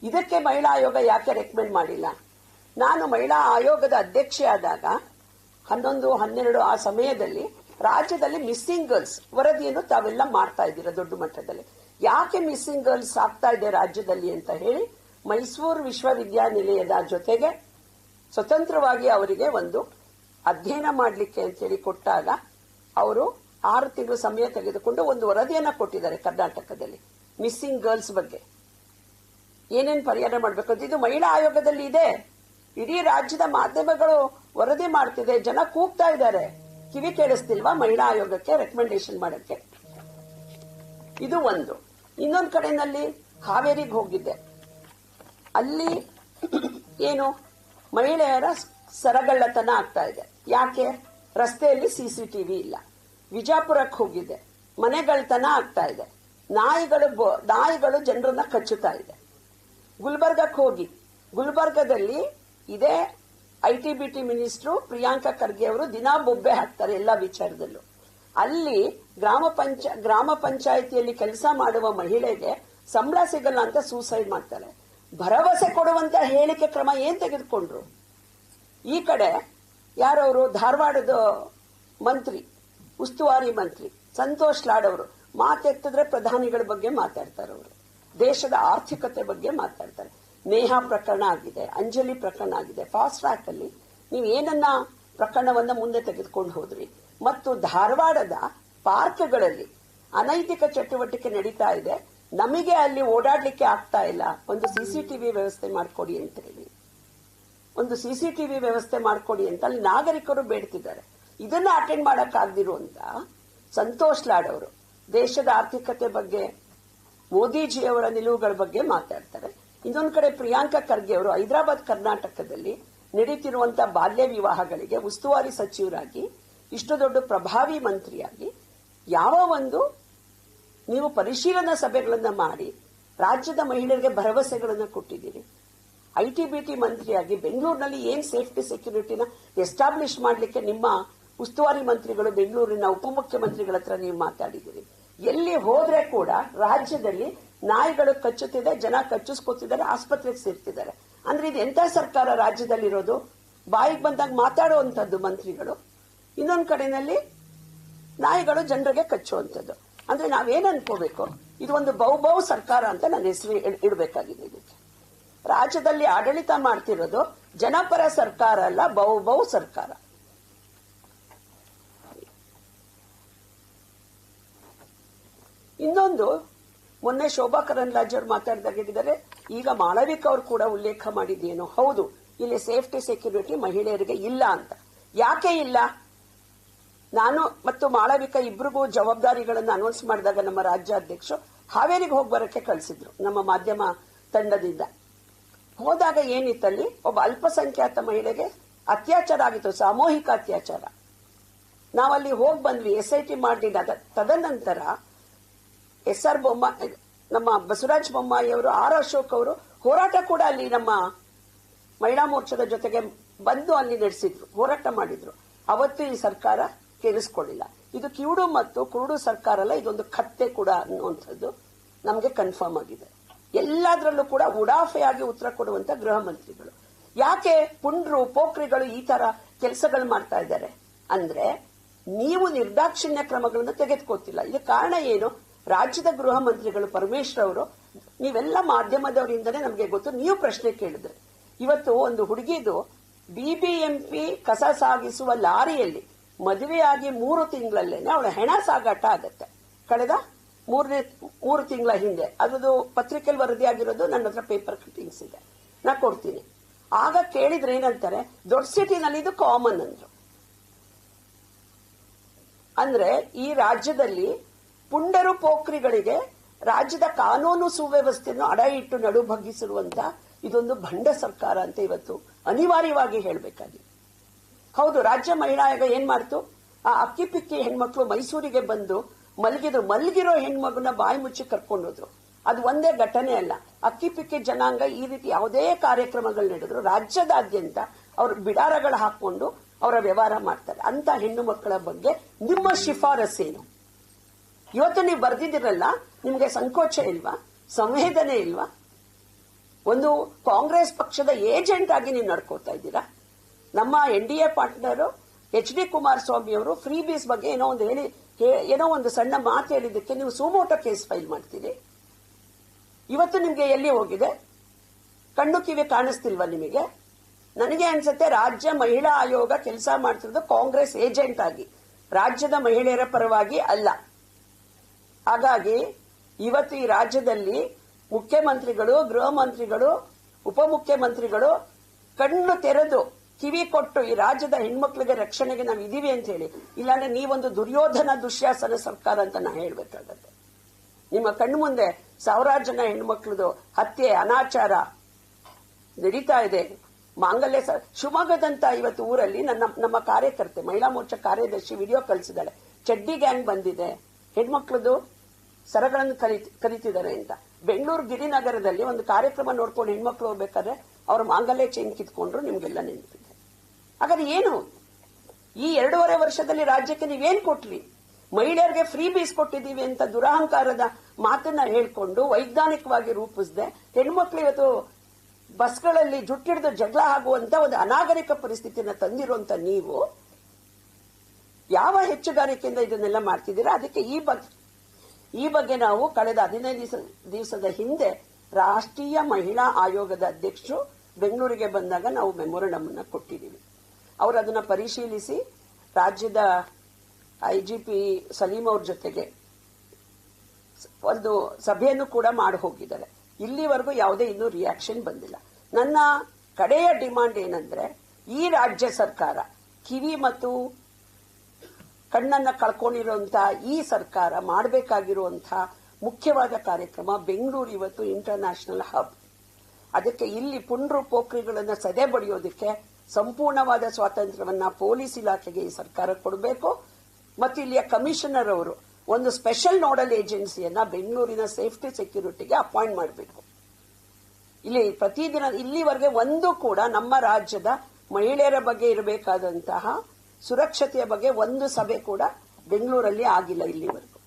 ಇದಕ್ಕೆ ಮಹಿಳಾ ಆಯೋಗ ಯಾಕೆ ರೆಕಮೆಂಡ್ ಮಾಡಿಲ್ಲ? ನಾನು ಮಹಿಳಾ ಆಯೋಗದ ಅಧ್ಯಕ್ಷೆಯಾದಾಗ, ಹನ್ನೊಂದು, ಹನ್ನೆರಡು ಆ ಸಮಯದಲ್ಲಿ ರಾಜ್ಯದಲ್ಲಿ ಮಿಸ್ಸಿಂಗ್ ಗರ್ಲ್ಸ್ ವರದಿಯನ್ನು ತಾವೆಲ್ಲ ಮಾಡ್ತಾ ಇದ್ದೀರಾ ದೊಡ್ಡ ಮಟ್ಟದಲ್ಲಿ? ಯಾಕೆ ಮಿಸ್ಸಿಂಗ್ ಗರ್ಲ್ಸ್ ಆಗ್ತಾ ಇದೆ ರಾಜ್ಯದಲ್ಲಿ ಅಂತ ಹೇಳಿ ಮೈಸೂರು ವಿಶ್ವವಿದ್ಯಾನಿಲಯದ ಜೊತೆಗೆ ಸ್ವತಂತ್ರವಾಗಿ ಅವರಿಗೆ ಒಂದು ಅಧ್ಯಯನ ಮಾಡಲಿಕ್ಕೆ ಅಂತೇಳಿ ಕೊಟ್ಟಾಗ ಅವರು ಆರು ತಿಂಗಳು ಸಮಯ ತೆಗೆದುಕೊಂಡು ಒಂದು ವರದಿಯನ್ನ ಕೊಟ್ಟಿದ್ದಾರೆ ಕರ್ನಾಟಕದಲ್ಲಿ ಮಿಸ್ಸಿಂಗ್ ಗರ್ಲ್ಸ್ ಬಗ್ಗೆ. ಏನೇನು ಪರಿಹಾರ ಮಾಡಬೇಕು ಅಂತ ಇದು ಮಹಿಳಾ ಆಯೋಗದಲ್ಲಿ ಇದೆ. ಇಡೀ ರಾಜ್ಯದ ಮಾಧ್ಯಮಗಳು ವರದಿ ಮಾಡ್ತಿದೆ. ಜನ ಕೂಗ್ತಾ ಇದ್ದಾರೆ. ಕಿವಿ ಕೇಳಿಸ್ತಿಲ್ವಾ? ಮಹಿಳಾ ಆಯೋಗಕ್ಕೆ ರೆಕಮೆಂಡೇಶನ್ ಮಾಡಕ್ಕೆ. ಇದು ಒಂದು. ಇನ್ನೊಂದು ಕಡೆನಲ್ಲಿ ಹಾವೇರಿಗೆ ಹೋಗಿದ್ದೆ. ಅಲ್ಲಿ ಏನು ಮಹಿಳೆಯರ ಸರಗಳ್ಳತನ ಆಗ್ತಾ ಇದೆ. ಯಾಕೆ? ರಸ್ತೆಯಲ್ಲಿ ಸಿಸಿಟಿವಿ ಇಲ್ಲ. ವಿಜಾಪುರಕ್ಕೆ ಹೋಗಿದ್ದೆ. ಮನೆಗಳತನ ಆಗ್ತಾ ಇದೆ. ನಾಯಿಗಳು ನಾಯಿಗಳು ಜನರನ್ನ ಕಚ್ಚುತ್ತಾ ಇದೆ. ಗುಲ್ಬರ್ಗಕ್ಕೆ ಹೋಗಿ. ಗುಲ್ಬರ್ಗದಲ್ಲಿ ಇದೇ I T B T minister Priyanka Kharge ಅವರು ದಿನಾ ಬೊಬ್ಬೆ ಹಾಕ್ತಾರೆ ಎಲ್ಲ ವಿಚಾರದಲ್ಲೂ. ಅಲ್ಲಿ ಗ್ರಾಮ ಪಂಚ, ಗ್ರಾಮ ಪಂಚಾಯಿತಿಯಲ್ಲಿ ಕೆಲಸ ಮಾಡುವ ಮಹಿಳೆಗೆ ಸಂಬಳ ಸಿಗಲ್ಲ ಅಂತ ಸೂಸೈಡ್ ಮಾಡ್ತಾರೆ. ಭರವಸೆ ಕೊಡುವಂತ ಹೇಳಿಕೆ ಕ್ರಮ ಏನ್ ತೆಗೆದುಕೊಂಡ್ರು? ಈ ಕಡೆ ಯಾರವರು? ಧಾರವಾಡದ ಮಂತ್ರಿ, ಉಸ್ತುವಾರಿ ಮಂತ್ರಿ ಸಂತೋಷ್ ಲಾಡ್ ಅವರು ಮಾತೆತ್ತಿದ್ರೆ ಪ್ರಧಾನಿಗಳ ಬಗ್ಗೆ ಮಾತಾಡ್ತಾರೆ ಅವರು ದೇಶದ ಆರ್ಥಿಕತೆ ಬಗ್ಗೆ ಮಾತಾಡ್ತಾರೆ. ನೇಹಾ ಪ್ರಕರಣ ಆಗಿದೆ, ಅಂಜಲಿ ಪ್ರಕರಣ ಆಗಿದೆ. ಫಾಸ್ಟ್ ಟ್ರ್ಯಾಕ್ ಅಲ್ಲಿ ನೀವು ಏನನ್ನ ಪ್ರಕರಣವನ್ನ ಮುಂದೆ ತೆಗೆದುಕೊಂಡು ಹೋದ್ರಿ. ಮತ್ತು ಧಾರವಾಡದ ಪಾರ್ಕ್ಗಳಲ್ಲಿ ಅನೈತಿಕ ಚಟುವಟಿಕೆ ನಡೀತಾ ಇದೆ. ನಮಗೆ ಅಲ್ಲಿ ಓಡಾಡ್ಲಿಕ್ಕೆ ಆಗ್ತಾ ಇಲ್ಲ. ಒಂದು ಸಿಸಿಟಿವಿ ವ್ಯವಸ್ಥೆ ಮಾಡಿಕೊಡಿ ಅಂತ ಹೇಳಿ. ಒಂದು ಸಿಸಿಟಿವಿ ವ್ಯವಸ್ಥೆ ಮಾಡಿಕೊಡಿ ಅಂತ ಅಲ್ಲಿ ನಾಗರಿಕರು ಬೇಡ್ತಿದ್ದಾರೆ. ಇದನ್ನ ಅಟೆಂಡ್ ಮಾಡಕ್ಕಾಗ್ದಿರುವಂತ ಸಂತೋಷ್ ಲಾಡ್ ಅವರು ದೇಶದ ಆರ್ಥಿಕತೆ ಬಗ್ಗೆ, ಮೋದಿಜಿಯವರ ನಿಲುವುಗಳ ಬಗ್ಗೆ ಮಾತಾಡ್ತಾರೆ. ಇನ್ನೊಂದು ಕಡೆ ಪ್ರಿಯಾಂಕಾ ಖರ್ಗೆ ಅವರು ಹೈದರಾಬಾದ್ ಕರ್ನಾಟಕದಲ್ಲಿ ನಡೀತಿರುವಂತಹ ಬಾಲ್ಯ ವಿವಾಹಗಳಿಗೆ ಉಸ್ತುವಾರಿ ಸಚಿವರಾಗಿ, ಇಷ್ಟು ದೊಡ್ಡ ಪ್ರಭಾವಿ ಮಂತ್ರಿಯಾಗಿ ಯಾವ ಒಂದು ನೀವು ಪರಿಶೀಲನಾ ಸಭೆಗಳನ್ನು ಮಾಡಿ ರಾಜ್ಯದ ಮಹಿಳೆಯರಿಗೆ ಭರವಸೆಗಳನ್ನು ಕೊಟ್ಟಿದ್ದೀರಿ. ಐಟಿ ಬಿಟಿ ಮಂತ್ರಿಯಾಗಿ ಬೆಂಗಳೂರಿನಲ್ಲಿ ಏನ್ ಸೇಫ್ಟಿ ಸೆಕ್ಯೂರಿಟಿನ ಎಸ್ಟಾಬ್ಲಿಷ್ ಮಾಡಲಿಕ್ಕೆ ನಿಮ್ಮ ಉಸ್ತುವಾರಿ ಮಂತ್ರಿಗಳು ಬೆಂಗಳೂರಿನ ಉಪಮುಖ್ಯಮಂತ್ರಿಗಳ ಹತ್ರ ನೀವು ಮಾತಾಡಿದ್ದೀರಿ. ಎಲ್ಲಿ ಹೋದ್ರೆ ಕೂಡ ರಾಜ್ಯದಲ್ಲಿ ನಾಯಿಗಳು ಕಚ್ಚುತ್ತಿದೆ, ಜನ ಕಚ್ಚಿಸ್ಕೊತಿದ್ದಾರೆ, ಆಸ್ಪತ್ರೆಗೆ ಸೇರ್ತಿದ್ದಾರೆ. ಅಂದ್ರೆ ಇದು ಎಂತ ಸರ್ಕಾರ ರಾಜ್ಯದಲ್ಲಿರೋದು? ಬಾಯಿಗೆ ಬಂದಾಗ ಮಾತಾಡುವಂತದ್ದು ಮಂತ್ರಿಗಳು. ಇನ್ನೊಂದು ಕಡೆನಲ್ಲಿ ನಾಯಿಗಳು ಜನರಿಗೆ ಕಚ್ಚುವಂಥದ್ದು. ಅಂದ್ರೆ ನಾವೇನ್ ಅನ್ಕೋಬೇಕು? ಇದು ಒಂದು ಬಹುಬಹು ಸರ್ಕಾರ ಅಂತ ನನ್ನ ಹೆಸರು ಇಡಬೇಕಾಗಿದೆ ಇದಕ್ಕೆ. ರಾಜ್ಯದಲ್ಲಿ ಆಡಳಿತ ಮಾಡ್ತಿರೋದು ಜನಪರ ಸರ್ಕಾರ ಅಲ್ಲ ಬಹುಬಹು ಸರ್ಕಾರ. ಇನ್ನೊಂದು ಮೊನ್ನೆ ಶೋಭಾ ಕರಂದ್ಲಾಜೆ ಅವರು ಮಾತಾಡಿದಾಗ ಹೇಳಿದ್ದಾರೆ ಈಗ ಮಾಳವಿಕ ಅವರು ಕೂಡ ಉಲ್ಲೇಖ ಮಾಡಿದ್ದೇನು. ಹೌದು, ಇಲ್ಲಿ ಸೇಫ್ಟಿ, ಸೆಕ್ಯೂರಿಟಿ ಮಹಿಳೆಯರಿಗೆ ಇಲ್ಲ ಅಂತ. ಯಾಕೆ ಇಲ್ಲ? ನಾನು ಮತ್ತು ಮಾಳವಿಕ ಇಬ್ಬರಿಗೂ ಜವಾಬ್ದಾರಿಗಳನ್ನು ಅನೌನ್ಸ್ ಮಾಡಿದಾಗ ನಮ್ಮ ರಾಜ್ಯಾಧ್ಯಕ್ಷರು ಹಾವೇರಿಗೆ ಹೋಗಿ ಬರಕ್ಕೆ ಕಳಿಸಿದ್ರು, ನಮ್ಮ ಮಾಧ್ಯಮ ತಂಡದಿಂದ. ಹೋದಾಗ ಏನಿತ್ತಲ್ಲಿ, ಒಬ್ಬ ಅಲ್ಪಸಂಖ್ಯಾತ ಮಹಿಳೆಗೆ ಅತ್ಯಾಚಾರ ಆಗಿತ್ತು, ಸಾಮೂಹಿಕ ಅತ್ಯಾಚಾರ. ನಾವಲ್ಲಿ ಹೋಗಿ ಬಂದ್ವಿ, ಎಸ್ ಐ ಟಿ ಮಾಡಿದಾಗ ತದನಂತರ ಎಸ್ ಆರ್ ಬೊಮ್ಮ ನಮ್ಮ ಬಸವರಾಜ ಬೊಮ್ಮಾಯಿ ಅವರು, ಆರ್ ಅಶೋಕ್ ಅವರು ಹೋರಾಟ ಕೂಡ ಅಲ್ಲಿ ನಮ್ಮ ಮಹಿಳಾ ಮೋರ್ಚಾದ ಜೊತೆಗೆ ಬಂದು ಅಲ್ಲಿ ನಡೆಸಿದ್ರು, ಹೋರಾಟ ಮಾಡಿದ್ರು. ಅವತ್ತು ಈ ಸರ್ಕಾರ ಕೇಳಿಸ್ಕೊಳ್ಳಿಲ್ಲ. ಇದು ಕಿವುಡು ಮತ್ತು ಕುರುಡು ಸರ್ಕಾರ ಅಲ್ಲ, ಇದೊಂದು ಕತ್ತೆ ಕೂಡ ಅನ್ನುವಂಥದ್ದು ನಮಗೆ ಕನ್ಫರ್ಮ್ ಆಗಿದೆ. ಎಲ್ಲದರಲ್ಲೂ ಕೂಡ ಉಡಾಫೆಯಾಗಿ ಉತ್ತರ ಕೊಡುವಂತ ಗೃಹ ಮಂತ್ರಿಗಳು. ಯಾಕೆ ಪುಂಡ್ರು, ಪೋಖ್ರಿಗಳು ಈ ತರ ಕೆಲಸಗಳು ಮಾಡ್ತಾ ಇದ್ದಾರೆ? ಅಂದ್ರೆ, ನೀವು ನಿರ್ದಾಕ್ಷಿಣ್ಯ ಕ್ರಮಗಳನ್ನು ತೆಗೆದುಕೋತಿಲ್ಲ. ಇದಕ್ಕೆ ಕಾರಣ ಏನು? ರಾಜ್ಯದ ಗೃಹ ಮಂತ್ರಿಗಳು ಪರಮೇಶ್ವರ್ ಅವರು, ನೀವೆಲ್ಲ ಮಾಧ್ಯಮದವರಿಂದನೇ ನಮಗೆ ಗೊತ್ತು, ನೀವು ಪ್ರಶ್ನೆ ಕೇಳಿದ್ರೆ. ಇವತ್ತು ಒಂದು ಹುಡುಗಿದು ಬಿಬಿಎಂಪಿ ಕಸ ಸಾಗಿಸುವ ಲಾರಿಯಲ್ಲಿ ಮದುವೆಯಾಗಿ ಮೂರು ತಿಂಗಳಲ್ಲೇನೆ ಅವಳ ಹೆಣ ಸಾಗಾಟ ಆಗತ್ತೆ. ಕಳೆದ ಮೂರನೇ, ಮೂರು ತಿಂಗಳ ಹಿಂದೆ. ಅದು ಪತ್ರಿಕೆಯಲ್ಲಿ ವರದಿಯಾಗಿರೋದು ನನ್ನ ಹತ್ರ ಪೇಪರ್ ಕಟ್ಟಿಂಗ್ಸ್ ಇದೆ. ನಾ ಕೊಡ್ತೀನಿ. ಆಗ ಕೇಳಿದ್ರೆ ಏನಂತಾರೆ, ದೊಡ್ಡ ಸಿಟಿನಲ್ಲಿ ಇದು ಕಾಮನ್ ಅಂದ್ರು. ಅಂದ್ರೆ ಈ ರಾಜ್ಯದಲ್ಲಿ ಪುಂಡರು ಪೋಖ್ರಿಗಳಿಗೆ ರಾಜ್ಯದ ಕಾನೂನು ಸುವ್ಯವಸ್ಥೆಯನ್ನು ಅಡ ಇಟ್ಟು ನಡು ಇದೊಂದು ಭಂಡ ಸರ್ಕಾರ ಅಂತ ಇವತ್ತು ಅನಿವಾರ್ಯವಾಗಿ ಹೇಳಬೇಕಾಗಿದೆ. ಹೌದು, ರಾಜ್ಯ ಮಹಿಳಾ ಆಯೋಗ ಏನ್ ಮಾಡ್ತು? ಆ ಅಕ್ಕಿ ಪಿಕ್ಕಿ ಹೆಣ್ಮಕ್ಳು ಮೈಸೂರಿಗೆ ಬಂದು ಮಲಗಿದ್ರು. ಮಲಗಿರೋ ಹೆಣ್ಮಗುನ ಬಾಯಿ ಮುಚ್ಚಿ ಕರ್ಕೊಂಡೋದ್ರು. ಅದು ಒಂದೇ ಘಟನೆ ಅಲ್ಲ. ಅಕ್ಕಿ ಪಿಕ್ಕಿ ಜನಾಂಗ ಈ ರೀತಿ ಯಾವುದೇ ಕಾರ್ಯಕ್ರಮಗಳು ನಡೆದ್ರು. ರಾಜ್ಯದಾದ್ಯಂತ ಅವರು ಬಿಡಾರಗಳು ಹಾಕೊಂಡು ಅವರ ವ್ಯವಹಾರ ಮಾಡ್ತಾರೆ. ಅಂತ ಹೆಣ್ಣು ಮಕ್ಕಳ ಬಗ್ಗೆ ನಿಮ್ಮ ಶಿಫಾರಸೇನು? ಇವತ್ತು ನೀವು ಬರ್ದಿದ್ದೀರಲ್ಲ, ನಿಮಗೆ ಸಂಕೋಚ ಇಲ್ವಾ? ಸಂವೇದನೆ ಇಲ್ವಾ? ಒಂದು ಕಾಂಗ್ರೆಸ್ ಪಕ್ಷದ ಏಜೆಂಟ್ ಆಗಿ ನೀವು ನಡ್ಕೋತಾ ಇದ್ದೀರಾ? ನಮ್ಮ N D A partner H D Kumaraswamy ಅವರು ಫ್ರೀ ಬೀಸ್ ಬಗ್ಗೆ ಏನೋ ಒಂದು ಹೇಳಿ ಏನೋ ಒಂದು ಸಣ್ಣ ಮಾತು ಹೇಳಿದ್ದಕ್ಕೆ ನೀವು ಸುಮೋಟ ಕೇಸ್ ಫೈಲ್ ಮಾಡ್ತೀರಿ. ಇವತ್ತು ನಿಮಗೆ ಎಲ್ಲಿ ಹೋಗಿದೆ? ಕಣ್ಣು ಕಿವಿ ಕಾಣಿಸ್ತಿಲ್ವಾ ನಿಮಗೆ? ನನಗೆ ಅನ್ಸುತ್ತೆ ರಾಜ್ಯ ಮಹಿಳಾ ಆಯೋಗ ಕೆಲಸ ಮಾಡ್ತಿರೋದು ಕಾಂಗ್ರೆಸ್ ಏಜೆಂಟ್ ಆಗಿ. ರಾಜ್ಯದ ಮಹಿಳೆಯರ ಪರವಾಗಿ ಅಲ್ಲ. ಹಾಗಾಗಿ ಇವತ್ತು ಈ ರಾಜ್ಯದಲ್ಲಿ ಮುಖ್ಯಮಂತ್ರಿಗಳು, ಗೃಹ ಮಂತ್ರಿಗಳು, ಉಪಮುಖ್ಯಮಂತ್ರಿಗಳು ಕಣ್ಣು ತೆರೆದು ಕಿವಿ ಕೊಟ್ಟು ಈ ರಾಜ್ಯದ ಹೆಣ್ಮಕ್ಳಿಗೆ ರಕ್ಷಣೆಗೆ ನಾವು ಇದೀವಿ ಅಂತ ಹೇಳಿ. ಇಲ್ಲಾಂದ್ರೆ ನೀವೊಂದು ದುರ್ಯೋಧನ ದುಶ್ಯಾಸನ ಸರ್ಕಾರ ಅಂತ ನಾ ಹೇಳ್ಬೇಕಾಗತ್ತೆ. ನಿಮ್ಮ ಕಣ್ಣು ಮುಂದೆ ಸಾವಿರಾರು ಜನ ಹೆಣ್ಮಕ್ಳದು ಹತ್ಯೆ, ಅನಾಚಾರ ನಡೀತಾ ಇದೆ. ಮಾಂಗಲ್ಯ ಶಿವಮೊಗ್ಗದಂತ ಇವತ್ತು ಊರಲ್ಲಿ ನನ್ನ, ನಮ್ಮ ಕಾರ್ಯಕರ್ತೆ, ಮಹಿಳಾ ಮೋರ್ಚಾ ಕಾರ್ಯದರ್ಶಿ ವಿಡಿಯೋ ಕಳಿಸಿದಾಳೆ ಚಡ್ಡಿ ಗ್ಯಾಂಗ್ ಬಂದಿದೆ. ಹೆಣ್ಮಕ್ಳದು ಸರಗಳನ್ನು ಕಲಿ ಕಲಿತಿದ್ದಾರೆ ಅಂತ. ಬೆಂಗಳೂರು ಗಿರಿನಗರದಲ್ಲಿ ಒಂದು ಕಾರ್ಯಕ್ರಮ ನೋಡ್ಕೊಂಡು ಹೆಣ್ಮಕ್ಳು ಹೋಗ್ಬೇಕಾದ್ರೆ ಅವ್ರ ಮಾಂಗಲ್ಯ ಚೈನ್ ಕಿತ್ಕೊಂಡ್ರು ನಿಮ್ಗೆಲ್ಲ ನೆನಪಿದೆ. ಹಾಗಾದ್ರೆ ಏನು? ಈ ಎರಡೂವರೆ ವರ್ಷದಲ್ಲಿ ರಾಜ್ಯಕ್ಕೆ ನೀವೇನ್ ಕೊಟ್ಲಿ ಮಹಿಳೆಯರಿಗೆ ಫ್ರೀ ಬೀಸ್ ಕೊಟ್ಟಿದ್ದೀವಿ ಅಂತ ದುರಹಂಕಾರದ ಮಾತನ್ನ ಹೇಳ್ಕೊಂಡು ವೈಜ್ಞಾನಿಕವಾಗಿ ರೂಪಿಸದೆ ಹೆಣ್ಮಕ್ಳು ಇವತ್ತು ಬಸ್ಗಳಲ್ಲಿ ಜುಟ್ಟಿಡಿದು ಜಗಳ ಆಗುವಂತ ಒಂದು ಅನಾಗರಿಕ ಪರಿಸ್ಥಿತಿಯನ್ನ ತಂದಿರುವಂತ ನೀವು, ಯಾವ ಹೆಚ್ಚುಗಾರಿಕೆಯಿಂದ ಇದನ್ನೆಲ್ಲ ಮಾಡ್ತಿದ್ದೀರಾ? ಅದಕ್ಕೆ ಈ ಬಗ್ಗೆ ಈ ಬಗ್ಗೆ ನಾವು ಕಳೆದ ಹದಿನೈದು ದಿವಸ, ದಿವಸದ ಹಿಂದೆ ರಾಷ್ಟ್ರೀಯ ಮಹಿಳಾ ಆಯೋಗದ ಅಧ್ಯಕ್ಷರು ಬೆಂಗಳೂರಿಗೆ ಬಂದಾಗ ನಾವು ಮೆಮೊರಂಡಮ್ ಅನ್ನು ಕೊಟ್ಟಿದ್ದೀವಿ. ಅವರು ಅದನ್ನು ಪರಿಶೀಲಿಸಿ ರಾಜ್ಯದ ಐಜಿಪಿ ಸಲೀಂ ಅವ್ರ ಜೊತೆಗೆ ಒಂದು ಸಭೆಯನ್ನು ಕೂಡ ಮಾಡಿ ಹೋಗಿದ್ದಾರೆ. ಇಲ್ಲಿವರೆಗೂ ಯಾವುದೇ ಇನ್ನೂ ರಿಯಾಕ್ಷನ್ ಬಂದಿಲ್ಲ. ನನ್ನ ಕಡೆಯ ಡಿಮಾಂಡ್ ಏನಂದ್ರೆ ಈ ರಾಜ್ಯ ಸರ್ಕಾರ ಕಿವಿ ಮತ್ತು ಕಣ್ಣನ್ನ ಕಳ್ಕೊಂಡಿರುವಂತಹ ಈ ಸರ್ಕಾರ ಮಾಡಬೇಕಾಗಿರುವಂತಹ ಮುಖ್ಯವಾದ ಕಾರ್ಯಕ್ರಮ ಬೆಂಗಳೂರು ಇವತ್ತು ಇಂಟರ್ನ್ಯಾಷನಲ್ ಹಬ್ ಅದಕ್ಕೆ ಇಲ್ಲಿ ಪುಂಡ್ರು ಪೋಖ್ರಿಗಳನ್ನ ಸದೆ ಬಡಿಯೋದಕ್ಕೆ ಸಂಪೂರ್ಣವಾದ ಸ್ವಾತಂತ್ರ್ಯವನ್ನ ಪೊಲೀಸ್ ಇಲಾಖೆಗೆ ಈ ಸರ್ಕಾರ ಕೊಡಬೇಕು. ಮತ್ತು ಇಲ್ಲಿಯ ಕಮಿಷನರ್ ಅವರು ಒಂದು ಸ್ಪೆಷಲ್ ನೋಡಲ್ ಏಜೆನ್ಸಿಯನ್ನ ಬೆಂಗಳೂರಿನ ಸೇಫ್ಟಿ ಸೆಕ್ಯೂರಿಟಿಗೆ ಅಪಾಯಿಂಟ್ ಮಾಡಬೇಕು. ಇಲ್ಲಿ ಪ್ರತಿದಿನ ಇಲ್ಲಿವರೆಗೆ ಒಂದು ಕೂಡ ನಮ್ಮ ರಾಜ್ಯದ ಮಹಿಳೆಯರ ಬಗ್ಗೆ ಇರಬೇಕಾದಂತಹ ಸುರಕ್ಷತೆಯ ಬಗ್ಗೆ ಒಂದು ಸಭೆ ಕೂಡ ಬೆಂಗಳೂರಲ್ಲಿ ಆಗಿಲ್ಲ ಇಲ್ಲಿವರೆಗೂ.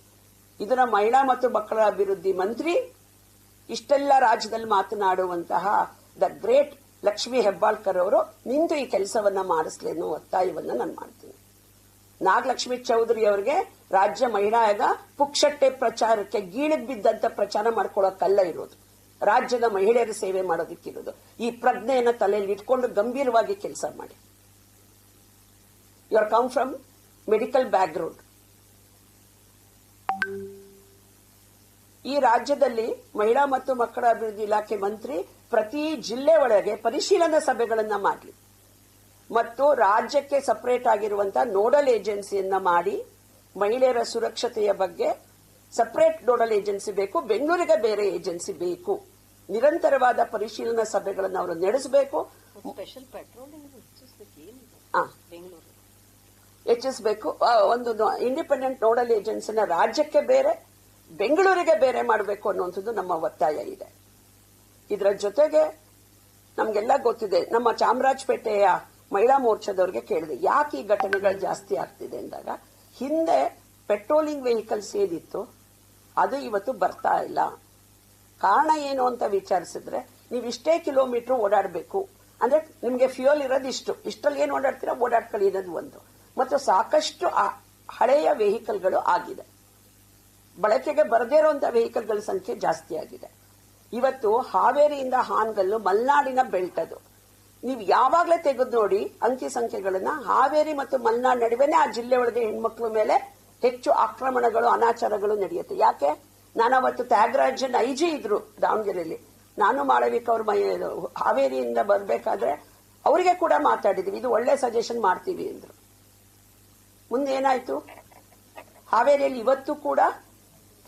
ಇದರ ಮಹಿಳಾ ಮತ್ತು ಮಕ್ಕಳ ಅಭಿವೃದ್ಧಿ ಮಂತ್ರಿ, ಇಷ್ಟೆಲ್ಲ ರಾಜ್ಯದಲ್ಲಿ ಮಾತನಾಡುವಂತಹ ದ ಗ್ರೇಟ್ ಲಕ್ಷ್ಮಿ ಹೆಬ್ಬಾಳ್ಕರ್ ಅವರು ನಿಂತು ಈ ಕೆಲಸವನ್ನ ಮಾಡಿಸ್ಲಿ ಒತ್ತಾಯವನ್ನ ನಾನು ಮಾಡ್ತೀನಿ. ನಾಗಲಕ್ಷ್ಮಿ ಚೌಧರಿ ಅವರಿಗೆ ರಾಜ್ಯ ಮಹಿಳಾ ಆಯೋಗ ಪುಕ್ಷಟ್ಟೆ ಪ್ರಚಾರಕ್ಕೆ ಗೀಳಿಗೆ ಬಿದ್ದಂತ ಪ್ರಚಾರ ಮಾಡ್ಕೊಳ್ಳೋಕ್ಕಲ್ಲ ಇರೋದು. ರಾಜ್ಯದ ಮಹಿಳೆಯರ ಸೇವೆ ಮಾಡೋದಕ್ಕಿರೋದು ಈ ಪ್ರಜ್ಞೆಯನ್ನ ತಲೆಯಲ್ಲಿ ಇಟ್ಕೊಂಡು ಗಂಭೀರವಾಗಿ ಕೆಲಸ ಮಾಡಿ. You are come from medical background ಈ ರಾಜ್ಯದಲ್ಲಿ ಮಹಿಳಾ ಮತ್ತು ಮಕ್ಕಳ ಅಭಿವೃದ್ಧಿ ಇಲಾಖೆ ಮಂತ್ರಿ ಪ್ರತಿ ಜಿಲ್ಲೆ ಒಳಗೆ ಪರಿಶೀಲನಾ ಸಭೆಗಳನ್ನ ಮಾಡಲಿ. ಮತ್ತು ರಾಜ್ಯಕ್ಕೆ ಸಪರೇಟ್ ಆಗಿರುವಂತಹ ನೋಡಲ್ ಏಜೆನ್ಸಿಯನ್ನ ಮಾಡಿ ಮಹಿಳೆಯರ ಸುರಕ್ಷತೆಯ ಬಗ್ಗೆ ಸಪರೇಟ್ ನೋಡಲ್ ಏಜೆನ್ಸಿ ಬೇಕು ಬೆಂಗಳೂರಿಗೆ ಬೇರೆ ಏಜೆನ್ಸಿ ಬೇಕು. ನಿರಂತರವಾದ ಪರಿಶೀಲನಾ ಸಭೆಗಳನ್ನು ಅವರು ನಡೆಸಬೇಕು ಸ್ಪೆಷಲ್ ಪೆಟ್ರೋಲಿಂಗ್ ಹೆಚ್ಚಿಸ್ಬೇಕೇನು ಆ, ಬೆಂಗಳೂರು ಹೆಚ್ಚಿಸಬೇಕು. ಒಂದು ಇಂಡಿಪೆಂಡೆಂಟ್ ನೋಡಲ್ ಏಜೆನ್ಸಿನ ರಾಜ್ಯಕ್ಕೆ ಬೇರೆ, ಬೆಂಗಳೂರಿಗೆ ಬೇರೆ ಮಾಡಬೇಕು ಅನ್ನುವಂಥದ್ದು ನಮ್ಮ ಒತ್ತಾಯ ಇದೆ. ಇದರ ಜೊತೆಗೆ ನಮಗೆಲ್ಲ ಗೊತ್ತಿದೆ, ನಮ್ಮ ಚಾಮರಾಜಪೇಟೆಯ ಮಹಿಳಾ ಮೋರ್ಚಾದವ್ರಿಗೆ ಕೇಳಿದೆ, ಯಾಕೆ ಈ ಘಟನೆಗಳು ಜಾಸ್ತಿ ಆಗ್ತಿದೆ ಅಂದಾಗ, ಹಿಂದೆ ಪೆಟ್ರೋಲಿಂಗ್ ವೆಹಿಕಲ್ಸ್ ಏನಿತ್ತು, ಅದು ಇವತ್ತು ಬರ್ತಾ ಇಲ್ಲ. ಕಾರಣ ಏನು ಅಂತ ವಿಚಾರಿಸಿದ್ರೆ, ನೀವು ಇಷ್ಟೇ ಕಿಲೋಮೀಟರ್ ಓಡಾಡಬೇಕು. ಅಂದ್ರೆ ನಿಮಗೆ ಫ್ಯೂಯಲ್ ಇರೋದು ಇಷ್ಟು ಇಷ್ಟರಲ್ಲಿ ಏನು ಓಡಾಡ್ತೀರಾ? ಓಡಾಡ್ಕೊಳ್ಳಿ, ಇರೋದು ಒಂದು. ಮತ್ತು ಸಾಕಷ್ಟು ಹಳೆಯ ವೆಹಿಕಲ್ಗಳು ಆಗಿದೆ. ಬಳಕೆಗೆ ಬರದೇ ಇರುವಂಥ ವೆಹಿಕಲ್ಗಳ ಸಂಖ್ಯೆ ಜಾಸ್ತಿ ಆಗಿದೆ. ಇವತ್ತು ಹಾವೇರಿಯಿಂದ ಹಾನಗಲ್ಲು ಮಲ್ನಾಡಿನ ಬೆಲ್ಟ್ ಅದು. ನೀವು ಯಾವಾಗಲೇ ತೆಗೆದು ನೋಡಿ ಅಂಕಿ ಸಂಖ್ಯೆಗಳನ್ನ ಹಾವೇರಿ ಮತ್ತು ಮಲ್ನಾಡ್ ನಡುವೆನೆ ಆ ಜಿಲ್ಲೆ ಒಳಗೆ ಹೆಣ್ಮಕ್ಳ ಮೇಲೆ ಹೆಚ್ಚು ಆಕ್ರಮಣಗಳು, ಅನಾಚಾರಗಳು ನಡೆಯುತ್ತೆ. ಯಾಕೆ? ನಾನು ಅವತ್ತು ತ್ಯಾಗರಾಜನ್ ಐಜಿ ಇದ್ರು ದಾವಣಗೆರೆಯಲ್ಲಿ. ನಾನು ಮಾಳವಿಕ ಅವ್ರ ಮೈ, ಹಾವೇರಿಯಿಂದ ಬರಬೇಕಾದ್ರೆ ಅವರಿಗೆ ಕೂಡ ಮಾತಾಡಿದ್ವಿ. ಇದು ಒಳ್ಳೆ ಸಜೆಷನ್ ಮಾಡ್ತೀವಿ ಅಂದ್ರು. ಮುಂದೆ ಏನಾಯ್ತು ಹಾವೇರಿಯಲ್ಲಿ ಇವತ್ತು ಕೂಡ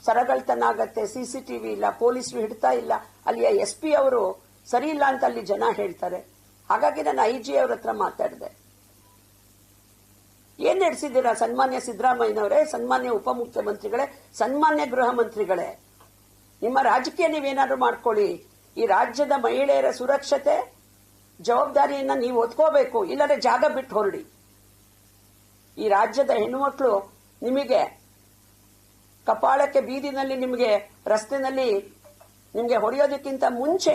ಸರಗಳ್ತನ ಆಗತ್ತೆ ಸಿಸಿಟಿವಿ ಇಲ್ಲ, ಪೊಲೀಸರು ಹಿಡ್ತಾ ಇಲ್ಲ. ಅಲ್ಲಿಯ ಎಸ್ ಪಿ ಅವರು ಸರಿ ಇಲ್ಲ ಅಂತ ಅಲ್ಲಿ ಜನ ಹೇಳ್ತಾರೆ. ಹಾಗಾಗಿ ನಾನು ಐ ಜಿ ಅವ್ರ ಹತ್ರ ಮಾತಾಡಿದೆ. ಏನ್ ನಡೆಸಿದ್ದೀರಾ? ಸನ್ಮಾನ್ಯ ಸಿದ್ದರಾಮಯ್ಯನವರೇ, ಸನ್ಮಾನ್ಯ ಉಪಮುಖ್ಯಮಂತ್ರಿಗಳೇ, ಸನ್ಮಾನ್ಯ ಗೃಹ ಮಂತ್ರಿಗಳೇ? ನಿಮ್ಮ ರಾಜಕೀಯ ನೀವೇನಾದ್ರೂ ಮಾಡ್ಕೊಳ್ಳಿ. ಈ ರಾಜ್ಯದ ಮಹಿಳೆಯರ ಸುರಕ್ಷತೆ, ಜವಾಬ್ದಾರಿಯನ್ನ ನೀವು ಒತ್ಕೋಬೇಕು ಇಲ್ಲದ್ರೆ ಜಾಗ ಬಿಟ್ಟು ಹೊರಡಿ. ಈ ರಾಜ್ಯದ ಹೆಣ್ಣುಮಕ್ಕಳು ನಿಮಗೆ ಕಪಾಳಕ್ಕೆ ಬೀದಿನಲ್ಲಿ ನಿಮಗೆ ರಸ್ತೆನಲ್ಲಿ ನಿಮಗೆ ಹೊಡೆಯೋದಕ್ಕಿಂತ ಮುಂಚೆ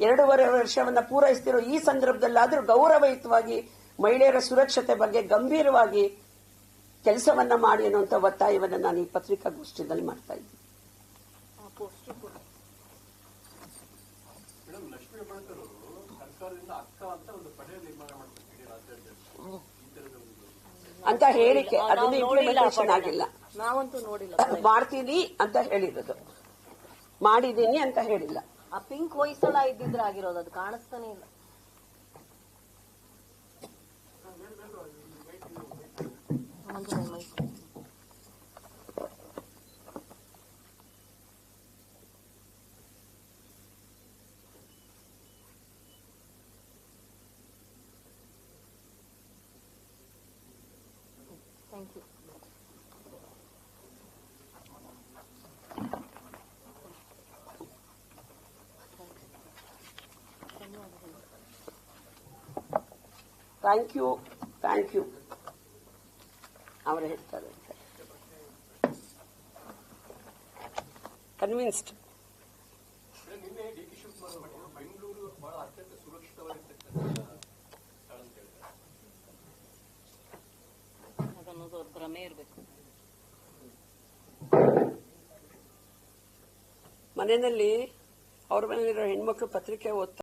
ಎರಡೂವರೆ ವರ್ಷವನ್ನ ಪೂರೈಸ್ತಿರೋ ಈ ಸಂದರ್ಭದಲ್ಲಾದರೂ ಗೌರವಯುತವಾಗಿ ಮಹಿಳೆಯರ ಸುರಕ್ಷತೆ ಬಗ್ಗೆ ಗಂಭೀರವಾಗಿ ಕೆಲಸವನ್ನ ಮಾಡಿ ಅನ್ನುವಂಥ ಒತ್ತಾಯವನ್ನು ನಾನು ಈ ಪತ್ರಿಕಾಗೋಷ್ಠಿಯಲ್ಲಿ ಮಾಡ್ತಾ ಇದ್ದೀನಿ ಮೇಡಮ್ ಲಕ್ಷ್ಮೀ ಹೆಬ್ಬಾಳ್ಕರ್ ಅವರು ಸರ್ಕಾರದಿಂದ ಅಕ್ಕ ಅಂತ ಒಂದು ಪಡೆ ನಿರ್ಮಾಣ ಮಾಡ್ತಾರೆ ಇಡೀ ರಾಜ್ಯಾದ್ಯಂತ ಈ ತರದ ಒಂದು ಅಂತ ಹೇಳಿಕೆ. ಅದನ್ನು ಇಂಪ್ಲಿಮೆಂಟೇಷನ್ ಆಗಿಲ್ಲ. ನಾವಂತೂ ನೋಡಿಲ್ಲ ಮಾಡ್ತೀನಿ ಅಂತ ಹೇಳಿರೋದು. ಮಾಡಿದ್ದೀನಿ ಅಂತ ಹೇಳಿಲ್ಲ. ಆ ಪಿಂಕ್ ಹೊಯ್ಸಳ ಇದ್ದಿದ್ರೆ ಆಗಿರೋದು. ಅದು ಕಾಣಿಸ್ತಾನೆ ಇಲ್ಲ. ಒಂದು Thank you. Thank you thank you ಅವರು ಹೇಳ್ತಾರೆ ಕನ್ವಿನ್ಸ್ಡ್ ಮನೆಯಲ್ಲಿ ಅವ್ರ ಮನೆಯಲ್ಲಿರೋ ಹೆಣ್ಮಕ್ಳು ಪತ್ರಿಕೆ ಓದ್ತಾ